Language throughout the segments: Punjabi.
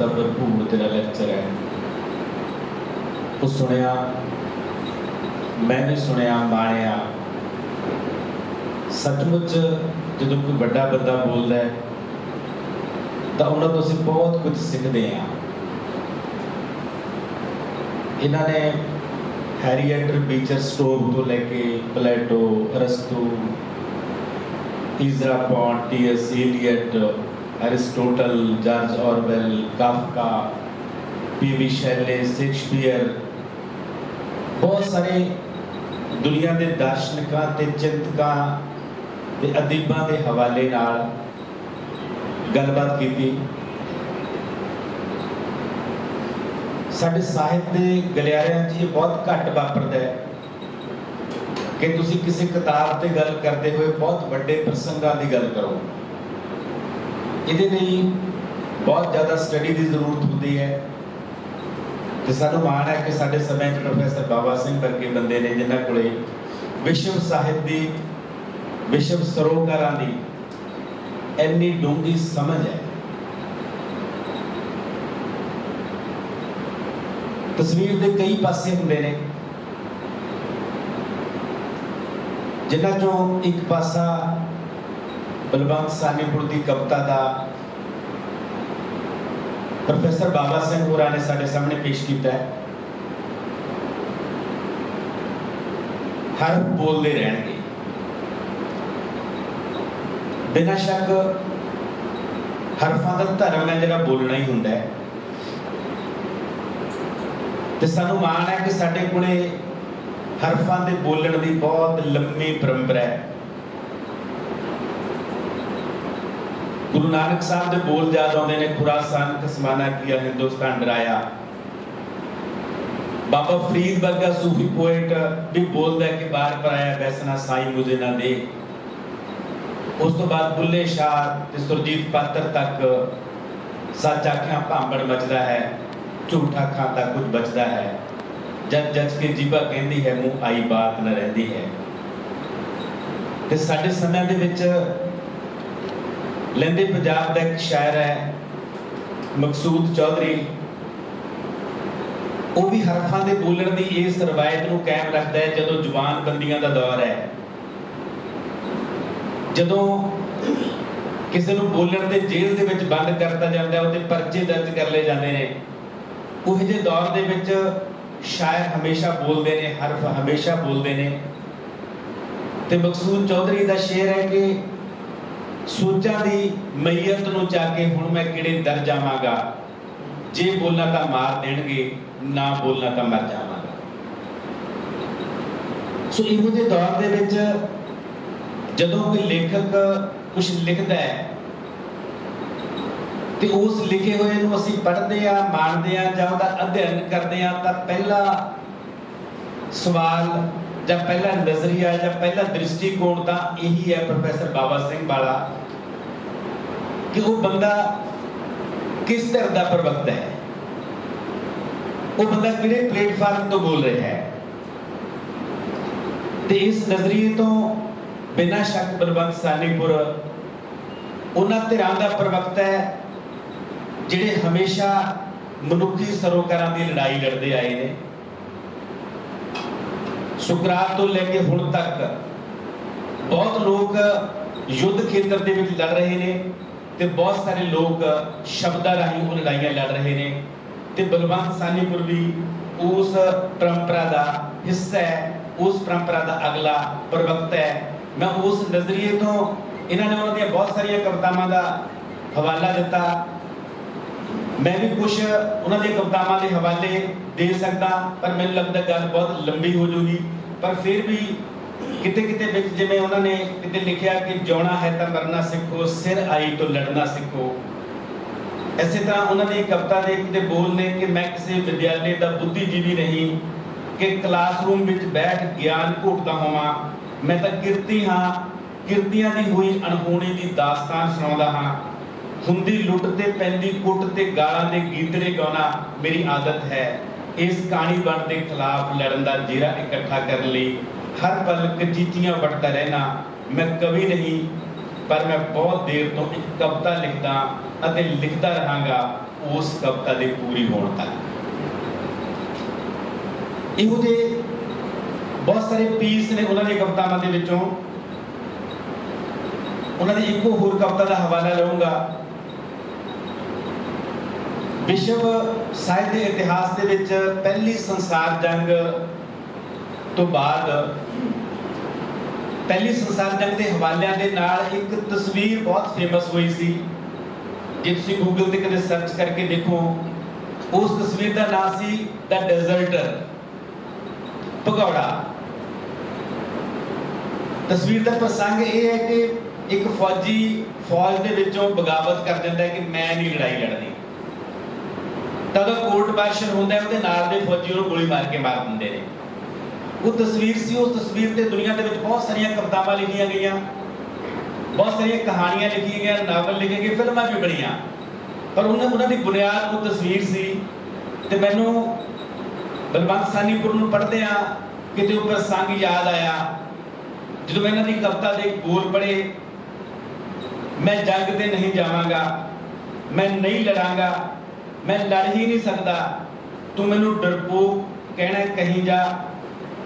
ਦਾ ਭਰਪੂਰ ਤੇਰਾ ਲੈਕਚਰ ਹੈ। ਉਹ ਸੁਣਿਆ ਮੈंने ਸੁਣਿਆ, ਮਾਣਿਆ। ਸੱਚਮੁੱਚ ਜਦੋਂ ਕੋਈ ਵੱਡਾ ਬੰਦਾ ਬੋਲਦਾ ਹੈ, ਤਾਂ ਉਹਨਾਂ ਤੋਂ ਅਸੀਂ ਬਹੁਤ ਕੁਝ ਸਿੱਖਦੇ ਹਾਂ। ਇਹਨਾਂ ਨੇ ਹੈਰੀਏਟਰ ਬੀਚਰ ਸਟੋਵ ਤੋਂ ਲੈ ਕੇ Plato ਅਰਸਤੂ Ezra Pound T S Eliot Aristotle George Orwell Kafka P B Shelley Shakespeare ਬਹੁਤ ਸਾਰੇ ਦੁਨੀਆ ਦੇ ਦਾਰਸ਼ਨਿਕਾਂ ਤੇ ਚਿੰਤਕਾਂ ਤੇ ਅਦੀਬਾਂ ਦੇ ਹਵਾਲੇ ਨਾਲ ਗੱਲਬਾਤ ਕੀਤੀ ਸਾਡੇ ਸਾਹਿਤ ਦੇ ਗਲਿਆਰਿਆਂ 'ਚ ਇਹ ਬਹੁਤ ਘੱਟ ਵਾਪਰਦਾ ਹੈ ਕਿ ਤੁਸੀਂ ਕਿਸੇ ਕਿਤਾਬ ਤੇ ਗੱਲ ਕਰਦੇ ਹੋਏ ਬਹੁਤ ਵੱਡੇ ਪ੍ਰਸੰਗਾਂ ਦੀ ਗੱਲ ਕਰੋ ਇਹਦੇ ਲਈ ਬਹੁਤ ਜ਼ਿਆਦਾ ਸਟੱਡੀ ਦੀ ਜ਼ਰੂਰਤ ਹੁੰਦੀ ਹੈ। ਤੇ ਸਾਨੂੰ ਮਾਣ ਹੈ ਕਿ ਸਾਡੇ ਸਮੇਂ 'ਚ ਪ੍ਰੋਫੈਸਰ ਬਾਬਾ ਸਿੰਘ ਵਰਗੇ ਬੰਦੇ ਨੇ ਜਿਨ੍ਹਾਂ ਕੋਲੇ ਵਿਸ਼ਵ ਸਾਹਿਤ ਦੀ, ਵਿਸ਼ਵ ਸਰੋਕਾਰਾਂ ਦੀ ਇੰਨੀ ਡੂੰਘੀ ਸਮਝ ਹੈ। ਤਸਵੀਰ ਦੇ ਕਈ ਪਾਸੇ ਹੁੰਦੇ ਨੇ। ਜਿਨ੍ਹਾਂ ਚੋਂ ਇੱਕ ਪਾਸਾ ਬਲਵੰਤ ਸਾਨੀਪੁਰ ਦੀ ਕਵਿਤਾ ਦਾ ਪ੍ਰੋਫੈਸਰ ਬਾਬਾ ਸਿੰਘ ਹੋਰਾਂ ਨੇ ਸਾਡੇ ਸਾਹਮਣੇ ਪੇਸ਼ ਕੀਤਾ ਹੈ। ਹਰ ਬੋਲਦੇ ਰਹਿਣਗੇ। ਬਿਨਾਂ ਸ਼ੱਕ ਹਰਫਾਂ ਦਾ ਧਰਮ ਹੈ ਜਿਹੜਾ ਬੋਲਣਾ ਹੀ ਹੁੰਦਾ ਹੈ। ਤੇ ਸਾਨੂੰ ਮਾਣ ਹੈ ਕਿ ਸਾਡੇ ਕੋਲੇ ਹਰਫਾਂ ਦੇ ਬੋਲਣ ਦੀ ਬਹੁਤ ਲੰਮੀ ਪਰੰਪਰਾ ਹੈ। ਗੁਰੂ ਨਾਨਕ ਸਾਹਿਬ ਦੇ ਬੋਲ ਯਾਦ ਆਉਂਦੇ ਨੇ, ਖੁਰਾਸਾਨ ਕਸਮਾਨਾ ਕੀਆ, ਹਿੰਦੁਸਤਾਨ ਡਰਾਇਆ। ਬਾਬਾ ਫਰੀਦ ਵਰਗਾ ਸੂਫੀ ਪੋਇਟ ਵੀ ਬੋਲਦਾ ਕਿ ਬਾਰ ਪਰ ਵੈਸਨਾ ਸਾਈ ਮੁਝੇ ਨਾ ਦੇ। ਉਸ ਤੋਂ ਬਾਅਦ ਬੁੱਲੇ ਸ਼ਾਹ ਤੇ ਸੁਰਜੀਤ ਪਾਤਰ ਤੱਕ ਸੱਚ ਆਖਿਆ ਭਾਂਬੜ ਮਚਦਾ ਹੈ, ਝੂਠਾ ਖਾਤਾ ਕੁਝ ਬਚਦਾ ਹੈ। ਜਦ ਜਜ ਕੇ ਜੀਬਾ ਕਹਿੰਦੀ ਹੈ, ਮੂੰਹ ਆਈ ਬਾਤ ਨਾ ਰਹਿੰਦੀ ਹੈ। ਤੇ ਸਾਡੇ ਸਮੇਂ ਦੇ ਵਿੱਚ ਲੈਂਦੇ ਪੰਜਾਬ ਦਾ ਇੱਕ ਸ਼ਾਇਰ ਹੈ, ਮਕਸੂਦ ਚੌਧਰੀ। ਉਹ ਵੀ ਹਰਫਾਂ ਦੇ ਬੋਲਣ ਦੀ ਇਸ ਰਵਾਇਤ ਨੂੰ ਕਾਇਮ ਰੱਖਦਾ ਹੈ ਜਦੋਂ ਜਵਾਨ ਬੰਦੀਆਂ ਦਾ ਦੌਰ ਹੈ। ਜਦੋਂ ਕਿਸੇ ਨੂੰ ਬੋਲਣ ਦੇ ਜੇਲ੍ਹ ਦੇ ਵਿੱਚ ਬੰਦ ਕਰਤਾ ਜਾਂਦਾ ਉਹਦੇ ਪਰਚੇ ਦਰਜ ਕਰ ਲਏ ਜਾਂਦੇ ਨੇ। ਉਹ ਜਿਹੇ ਦੌਰ ਦੇ ਵਿੱਚ ਸ਼ਾਇਰ ਹਮੇਸ਼ਾ ਬੋਲਦੇ ਨੇ, ਹਰਫ ਹਮੇਸ਼ਾ ਬੋਲਦੇ ਨੇ। ਤੇ ਮਕਸੂਦ ਚੌਧਰੀ ਦਾ ਸ਼ੇਰ ਹੈ ਕਿ ਸੋਚਾਂ ਦੀ ਮਈਤ ਨੂੰ ਚਾ ਕੇ ਹੁਣ ਮੈਂ ਕਿਹੜੇ ਦਰ ਜਾਵਾਂਗਾ? ਜੇ ਬੋਲਣਾ ਤਾਂ ਮਾਰ ਦੇਣਗੇ, ਨਾ ਬੋਲਣਾ ਤਾਂ ਮਰ ਜਾਵਾਂਗਾ। ਸੋ ਇਹੋ ਜਿਹੇ ਦੌਰ ਦੇ ਵਿੱਚ ਜਦੋਂ ਕੋਈ ਲੇਖਕ ਕੁਝ ਲਿਖਦਾ ਹੈ, ਤੇ ਉਸ ਲਿਖੇ ਹੋਏ ਨੂੰ ਅਸੀਂ ਪੜ੍ਹਦੇ ਆ ਮਾਣਦੇ ਆ ਜਾਂ ਉਹਦਾ ਅਧਿਐਨ ਕਰਦੇ ਆ ਤਾਂ ਪਹਿਲਾ ਸਵਾਲ ਜਾਂ ਪਹਿਲਾ ਨਜ਼ਰੀਆ ਜਾਂ ਪਹਿਲਾ ਦ੍ਰਿਸ਼ਟੀਕੋਣ ਤਾਂ ਇਹੀ ਹੈ ਪ੍ਰੋਫੈਸਰ ਬਾਬਾ ਸਿੰਘ ਵਾਲਾ ਕਿ ਉਹ ਬੰਦਾ ਕਿਸ ਤਰ੍ਹਾਂ ਦਾ ਪ੍ਰਵਕਤਾ ਹੈ? ਉਹ ਬੰਦਾ ਕਿਹੜੇ ਪਲੇਟਫਾਰਮ ਤੋਂ ਬੋਲ ਰਿਹਾ ਹੈ? ਤੇ ਇਸ ਨਜ਼ਰੀਏ ਤੋਂ ਬਿਨਾਂ ਸ਼ੱਕ ਬਲਵੰਤ ਸਾਨੀਪੁਰ ਉਹਨਾਂ ਧਿਰਾਂ ਦਾ ਪ੍ਰਵਕਤਾ ਹੈ, ਜਿਹੜੇ ਹਮੇਸ਼ਾ ਮਨੁੱਖੀ ਸਰੋਕਾਰਾਂ ਦੀ ਲੜਾਈ ਲੜਦੇ ਆਏ ਨੇ। ਸੁਕਰਾਤ ਤੋਂ ਲੈ ਕੇ ਹੁਣ ਤੱਕ ਬਹੁਤ ਲੋਕ ਯੁੱਧ ਖੇਤਰ ਦੇ ਵਿੱਚ ਲੜ ਰਹੇ ਨੇ ਤੇ ਬਹੁਤ ਸਾਰੇ ਲੋਕ ਸ਼ਬਦਾਂ ਰਾਹੀਂ ਉਹ ਲੜਾਈਆਂ ਲੜ ਰਹੇ ਨੇ ਤੇ ਬਲਵੰਤ ਸਾਨੀਪੁਰ ਵੀ ਉਸ ਪਰੰਪਰਾ ਦਾ ਹਿੱਸਾ ਹੈ, ਉਸ ਪਰੰਪਰਾ ਦਾ ਅਗਲਾ ਪ੍ਰਵਕਤਾ ਹੈ। ਮੈਂ ਉਸ ਨਜ਼ਰੀਏ ਤੋਂ ਇਹਨਾਂ ਨੇ ਉਹਨਾਂ ਦੀਆਂ ਬਹੁਤ ਸਾਰੀਆਂ ਕਵਿਤਾਵਾਂ ਦਾ ਹਵਾਲਾ ਦਿੱਤਾ। ਮੈਂ ਵੀ ਕੁਝ ਉਹਨਾਂ ਦੀਆਂ ਕਵਿਤਾਵਾਂ ਦੇ ਹਵਾਲੇ ਦੇ ਸਕਦਾ, ਪਰ ਮੈਨੂੰ ਲੱਗਦਾ ਗੱਲ ਬਹੁਤ ਲੰਬੀ ਹੋ ਜੂਗੀ ਪਰ ਫਿਰ ਵੀ ਕਿਤੇ ਕਿਤੇ ਵਿੱਚ ਜਿਵੇਂ ਉਹਨਾਂ ਨੇ ਕਿਤੇ ਲਿਖਿਆ ਕਿ ਜਿਉਣਾ ਹੈ ਤਾਂ ਮਰਨਾ ਸਿੱਖੋ, ਸਿਰ ਆਈ ਤੋਂ ਲੜਨਾ ਸਿੱਖੋ। ਇਸੇ ਤਰ੍ਹਾਂ ਉਹਨਾਂ ਦੀ ਕਵਿਤਾ ਦੇ ਕਿਤੇ ਬੋਲ ਨੇ ਕਿ ਮੈਂ ਕਿਸੇ ਵਿਦਿਆਲੇ ਦਾ ਬੁੱਧੀਜੀਵੀ ਨਹੀਂ, ਕਿ ਕਲਾਸਰੂਮ ਵਿੱਚ ਬੈਠ ਗਿਆਨ ਘੋਟਦਾ ਹੋਵਾਂ। ਮੈਂ ਤਾਂ ਕਿਰਤੀ ਹਾਂ, ਕਿਰਤੀਆਂ ਦੀ ਹੋਈ ਅਣਹੋਣੀ ਦੀ ਦਾਸਤਾਨ ਸੁਣਾਉਂਦਾ ਹਾਂ। ਹੁੰਦੀ ਲੁੱਟ ਤੇ ਪੈਂਦੀ ਕੁੱਟ ਤੇ ਗਾਲਾਂ ਦੇ ਗੀਤੜੇ ਗਾਉਣਾ ਮੇਰੀ ਆਦਤ ਹੈ। ਇਸ ਕਹਾਣੀ ਬਣ ਦੇ ਖਿਲਾਫ ਲੜਨ ਦਾ ਜੀਰਾ ਇਕੱਠਾ ਕਰਨ ਲਈ ਹਰ ਪਲ ਕਚੀਚੀਆਂ ਵਟਦਾ ਰਹਿਣਾ ਮੈਂ ਕਵੀ ਨਹੀਂ, ਪਰ ਮੈਂ ਬਹੁਤ ਦੇਰ ਤੋਂ ਇੱਕ ਕਵਿਤਾ ਲਿਖਦਾ ਅਤੇ ਲਿਖਦਾ ਰਹਾਂਗਾ, ਉਸ ਕਵਿਤਾ ਦੇ ਪੂਰੀ ਹੋਣ ਤੱਕ। ਇਹੋ ਜਿਹੇ ਬਹੁਤ ਸਾਰੇ ਪੀਸ ਨੇ ਉਹਨਾਂ ਦੀਆਂ ਕਵਿਤਾਵਾਂ ਦੇ ਵਿੱਚੋਂ। ਉਹਨਾਂ ਦੀ ਇੱਕੋ ਹੋਰ ਕਵਿਤਾ ਦਾ ਹਵਾਲਾ ਲਵਾਂਗਾ ਵਿਸ਼ਵ ਸਾਹਿਤ ਦੇ ਇਤਿਹਾਸ ਦੇ ਵਿੱਚ ਪਹਿਲੀ ਸੰਸਾਰ ਜੰਗ ਤੋਂ ਬਾਅਦ, ਪਹਿਲੀ ਸੰਸਾਰ ਜੰਗ ਦੇ ਹਵਾਲਿਆਂ ਦੇ ਨਾਲ ਇੱਕ ਤਸਵੀਰ ਬਹੁਤ ਫੇਮਸ ਹੋਈ ਸੀ। ਜੇ ਤੁਸੀਂ ਗੂਗਲ ਤੇ ਕਦੇ ਸਰਚ ਕਰਕੇ ਦੇਖੋ, ਉਸ ਤਸਵੀਰ ਦਾ ਨਾਮ ਸੀ ਦਾ ਡੈਜ਼ਰਟਰ ਭਗੌੜਾ। ਤਸਵੀਰ ਦਾ ਪ੍ਰਸੰਗ ਇਹ ਹੈ ਕਿ ਇੱਕ ਫੌਜੀ ਫੌਜ ਦੇ ਵਿੱਚੋਂ ਬਗਾਵਤ ਕਰ ਦਿੰਦਾ ਹੈ ਕਿ ਮੈਂ ਨਹੀਂ ਲੜਾਈ ਲੜਨੀ। ਤਦ ਕੋਰਟ ਮਾਰਸ਼ਲ ਹੁੰਦਾ ਉਹਦੇ ਨਾਲ ਦੇ ਫੌਜੀ ਉਹਨੂੰ ਗੋਲੀ ਮਾਰ ਕੇ ਮਾਰ ਦਿੰਦੇ ਨੇ। ਉਹ ਤਸਵੀਰ ਸੀ, ਉਸ ਤਸਵੀਰ ਤੇ ਦੁਨੀਆ ਦੇ ਵਿੱਚ ਬਹੁਤ ਸਾਰੀਆਂ ਕਵਿਤਾਵਾਂ ਲਿਖੀਆਂ ਗਈਆਂ। ਬਹੁਤ ਸਾਰੀਆਂ ਕਹਾਣੀਆਂ ਲਿਖੀਆਂ ਗਈਆਂ, ਨਾਵਲ ਲਿਖੇ ਗਏ, ਫਿਲਮਾਂ ਵੀ ਬਣੀਆਂ। ਪਰ ਉਹਨਾਂ ਉਹਨਾਂ ਦੀ ਬੁਨਿਆਦ ਉਹ ਤਸਵੀਰ ਸੀ। ਤੇ ਮੈਨੂੰ ਬਲਵੰਤ ਸਾਨੀਪੁਰ ਨੂੰ ਪੜ੍ਹਦੇ ਆ, ਕਿਤੇ ਉੱਪਰ ਸੰਗ ਯਾਦ ਆਇਆ। ਜਦੋਂ ਮੈਂ ਇਹਨਾਂ ਦੀ ਕਵਿਤਾ ਦੇ ਬੋਲ ਪੜ੍ਹੇ, ਮੈਂ ਜੰਗ ਤੇ ਨਹੀਂ ਜਾਵਾਂਗਾ, ਮੈਂ ਨਹੀਂ ਲੜਾਂਗਾ ਮੈਂ ਲੜ ਹੀ ਨਹੀਂ ਸਕਦਾ। ਤੂੰ ਮੈਨੂੰ ਡਰਪੋਕ ਕਹਿਣਾ ਕਹੀਂ ਜਾ।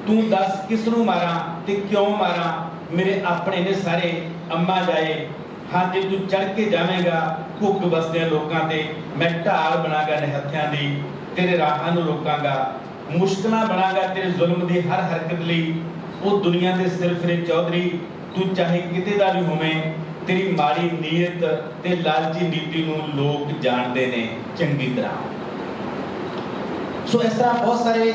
ਤੂੰ ਦੱਸ ਕਿਸ ਨੂੰ ਮਾਰਾਂ ਤੇ ਕਿਉਂ ਮਾਰਾਂ? ਮੇਰੇ ਆਪਣੇ ਨੇ ਸਾਰੇ ਅੰਮਾ ਜਾਏ। ਹਾਂ, ਜੇ ਤੂੰ ਚੜ ਕੇ ਜਾਵੇਂਗਾ ਭੁੱਖ ਵਸਦਿਆਂ ਲੋਕਾਂ ਤੇ, ਮੈਂ ਢਾਲ ਬਣਾਗਾ ਨਿਹੱਥਿਆਂ ਦੀ, ਤੇਰੇ ਰਾਹਾਂ ਨੂੰ ਰੋਕਾਂਗਾ। ਮੁਸ਼ਕਲਾਂ ਬਣਾਗਾ ਤੇਰੇ ਜ਼ੁਲਮ ਦੀ ਹਰ ਹਰਕਤ ਲਈ। ਉਹ ਦੁਨੀਆ ਦੇ ਸਿਰ ਫਿਰੇ ਚੌਧਰੀ, ਤੂੰ ਚਾਹੇ ਕਿਤੇ ਦਾ ਵੀ ਹੋਵੇਂ ਤੇਰੀ ਮਾੜੀ ਨੀਅਤ ਤੇ ਲਾਲਚੀ ਨੀਤੀ ਨੂੰ ਲੋਕ ਜਾਣਦੇ ਨੇ ਚੰਗੀ ਤਰ੍ਹਾਂ। ਸੋ ਇਸ ਤਰ੍ਹਾਂ ਬਹੁਤ ਸਾਰੇ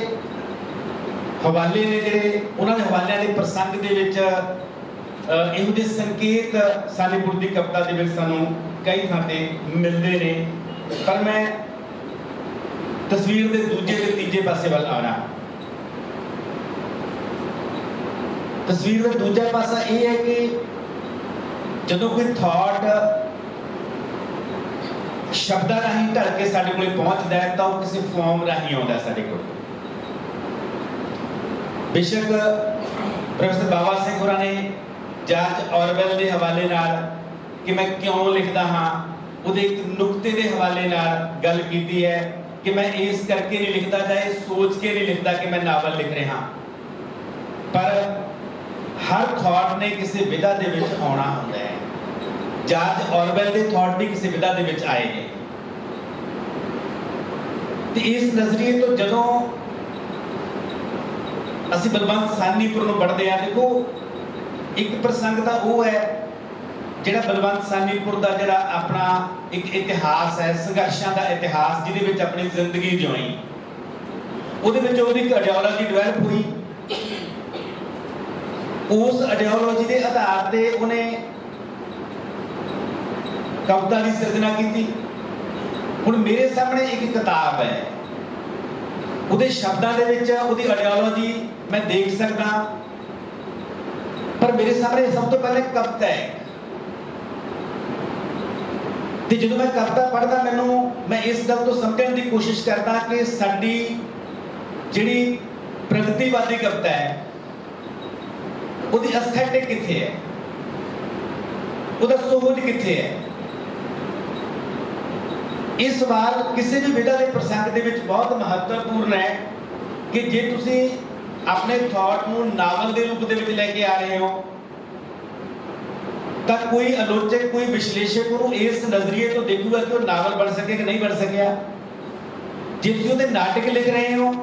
ਹਵਾਲੇ ਨੇ ਜਿਹੜੇ, ਉਹਨਾਂ ਦੇ ਹਵਾਲਿਆਂ ਦੇ ਪ੍ਰਸੰਗ ਦੇ ਵਿੱਚ ਇਹੋ ਜਿਹੇ ਸੰਕੇਤ ਸਾਲੇਪੁਰ ਦੀ ਕਵਿਤਾ ਦੇ ਵਿੱਚ ਸਾਨੂੰ ਕਈ ਥਾਂ ਤੇ ਮਿਲਦੇ ਨੇ। ਪਰ ਮੈਂ ਤਸਵੀਰ ਦੇ ਦੂਜੇ ਤੇ ਤੀਜੇ ਪਾਸੇ ਵੱਲ ਆਣਾ ਤਸਵੀਰ ਦਾ ਦੂਜਾ ਪਾਸਾ ਇਹ ਹੈ ਕਿ ਜਦੋਂ ਕੋਈ ਥਾਟ ਸ਼ਬਦਾਂ ਰਾਹੀਂ ਢਲ ਕੇ ਸਾਡੇ ਕੋਲੇ ਪਹੁੰਚਦਾ ਹੈ, ਤਾਂ ਉਹ ਕਿਸੇ ਫਾਰਮ ਰਾਹੀਂ ਆਉਂਦਾ ਸਾਡੇ ਕੋਲ। ਬੇਸ਼ੱਕ ਪ੍ਰੋਫੈਸਰ ਬਾਬਾ ਸਿੰਘ ਹੋਰਾਂ ਨੇ ਜਾਰਜ ਔਰਵੈਲ ਦੇ ਹਵਾਲੇ ਨਾਲ ਕਿ ਮੈਂ ਕਿਉਂ ਲਿਖਦਾ ਹਾਂ, ਉਹਦੇ ਇੱਕ ਨੁਕਤੇ ਦੇ ਹਵਾਲੇ ਨਾਲ ਗੱਲ ਕੀਤੀ ਹੈ ਕਿ ਮੈਂ ਇਸ ਕਰਕੇ ਨਹੀਂ ਲਿਖਦਾ ਜਾਂ ਇਹ ਸੋਚ ਕੇ ਨਹੀਂ ਲਿਖਦਾ ਕਿ ਮੈਂ ਨਾਵਲ ਲਿਖ ਰਿਹਾ। ਪਰ ਹਰ ਥਾਟ ਨੇ ਕਿਸੇ ਵਿਧਾ ਦੇ ਵਿੱਚ ਆਉਣਾ ਹੁੰਦਾ ਹੈ। ਜਾਰਜ ਔਰਵੈਲ ਦੇ ਥਾਟ ਵੀ ਕਿਸੇ ਵਿਧਾ ਦੇ ਵਿੱਚ ਆਏ ਨੇ। ਤੇ ਇਸ ਨਜ਼ਰੀਏ ਤੋਂ ਜਦੋਂ ਅਸੀਂ ਬਲਵੰਤ ਸਾਨੀਪੁਰ ਨੂੰ ਪੜ੍ਹਦੇ ਆ ਦੇਖੋ, ਇੱਕ ਪ੍ਰਸੰਗ ਤਾਂ ਉਹ ਹੈ, ਜਿਹੜਾ ਬਲਵੰਤ ਸਾਨੀਪੁਰ ਦਾ ਜਿਹੜਾ ਆਪਣਾ ਇੱਕ ਇਤਿਹਾਸ ਹੈ, ਸੰਘਰਸ਼ਾਂ ਦਾ ਇਤਿਹਾਸ, ਜਿਹਦੇ ਵਿੱਚ ਆਪਣੀ ਜ਼ਿੰਦਗੀ ਜਿਉਣੀ। ਉਹਦੇ ਵਿੱਚ ਉਹਦੀ ਇੱਕ ਆਈਡੀਓਲੋਜੀ ਡਿਵੈਲਪ ਹੋਈ। ਉਸ ਆਈਡੀਓਲੋਜੀ ਦੇ ਆਧਾਰ ਤੇ ਉਹਨੇ ਕਵਿਤਾ ਦੀ ਸਿਰਜਣਾ ਕੀਤੀ। ਹੁਣ ਮੇਰੇ ਸਾਹਮਣੇ ਇੱਕ ਕਿਤਾਬ ਹੈ। ਉਹਦੇ ਸ਼ਬਦਾਂ ਦੇ ਵਿੱਚ ਉਹਦੀ ਆਈਡੀਓਲੋਜੀ ਮੈਂ ਦੇਖ ਸਕਦਾ। ਪਰ ਮੇਰੇ ਸਾਹਮਣੇ ਸਭ ਤੋਂ ਪਹਿਲੇ ਕਵਿਤਾ ਹੈ। ਤੇ ਜਦੋਂ ਮੈਂ ਕਵਿਤਾ ਪੜ੍ਹਦਾ, ਮੈਨੂੰ ਮੈਂ ਇਸ ਗੱਲ ਤੋਂ ਸਮਝਣ ਦੀ ਕੋਸ਼ਿਸ਼ ਕਰਦਾ ਕਿ ਸਾਡੀ ਜਿਹੜੀ ਪ੍ਰਗਤੀਵਾਦੀ ਕਵਿਤਾ ਹੈ ਉਹਦੀ ਅਸਥੈਟਿਕ ਕਿੱਥੇ ਹੈ? ਉਹਦਾ ਸੋਹਜ ਕਿੱਥੇ ਹੈ? ਇਹ ਸਵਾਲ ਕਿਸੇ ਵੀ ਵਿਧਾ ਦੇ ਪ੍ਰਸੰਗ ਦੇ ਵਿੱਚ ਬਹੁਤ ਮਹੱਤਵਪੂਰਨ ਹੈ ਕਿ ਜੇ ਤੁਸੀਂ ਆਪਣੇ ਥਾਟ ਨੂੰ ਨਾਵਲ ਦੇ ਰੂਪ ਦੇ ਵਿੱਚ ਲੈ ਕੇ ਆ ਰਹੇ ਹੋ, ਤਾਂ ਕੋਈ ਆਲੋਚਕ, ਕੋਈ ਵਿਸ਼ਲੇਸ਼ਕ ਉਹਨੂੰ ਇਸ ਨਜ਼ਰੀਏ ਤੋਂ ਦੇਖੂਗਾ ਕਿ ਉਹ ਨਾਵਲ ਬਣ ਸਕੇ ਕਿ ਨਹੀਂ ਬਣ ਸਕਿਆ। ਜੇ ਤੁਸੀਂ ਉਹਦੇ ਨਾਟਕ ਲਿਖ ਰਹੇ ਹੋ,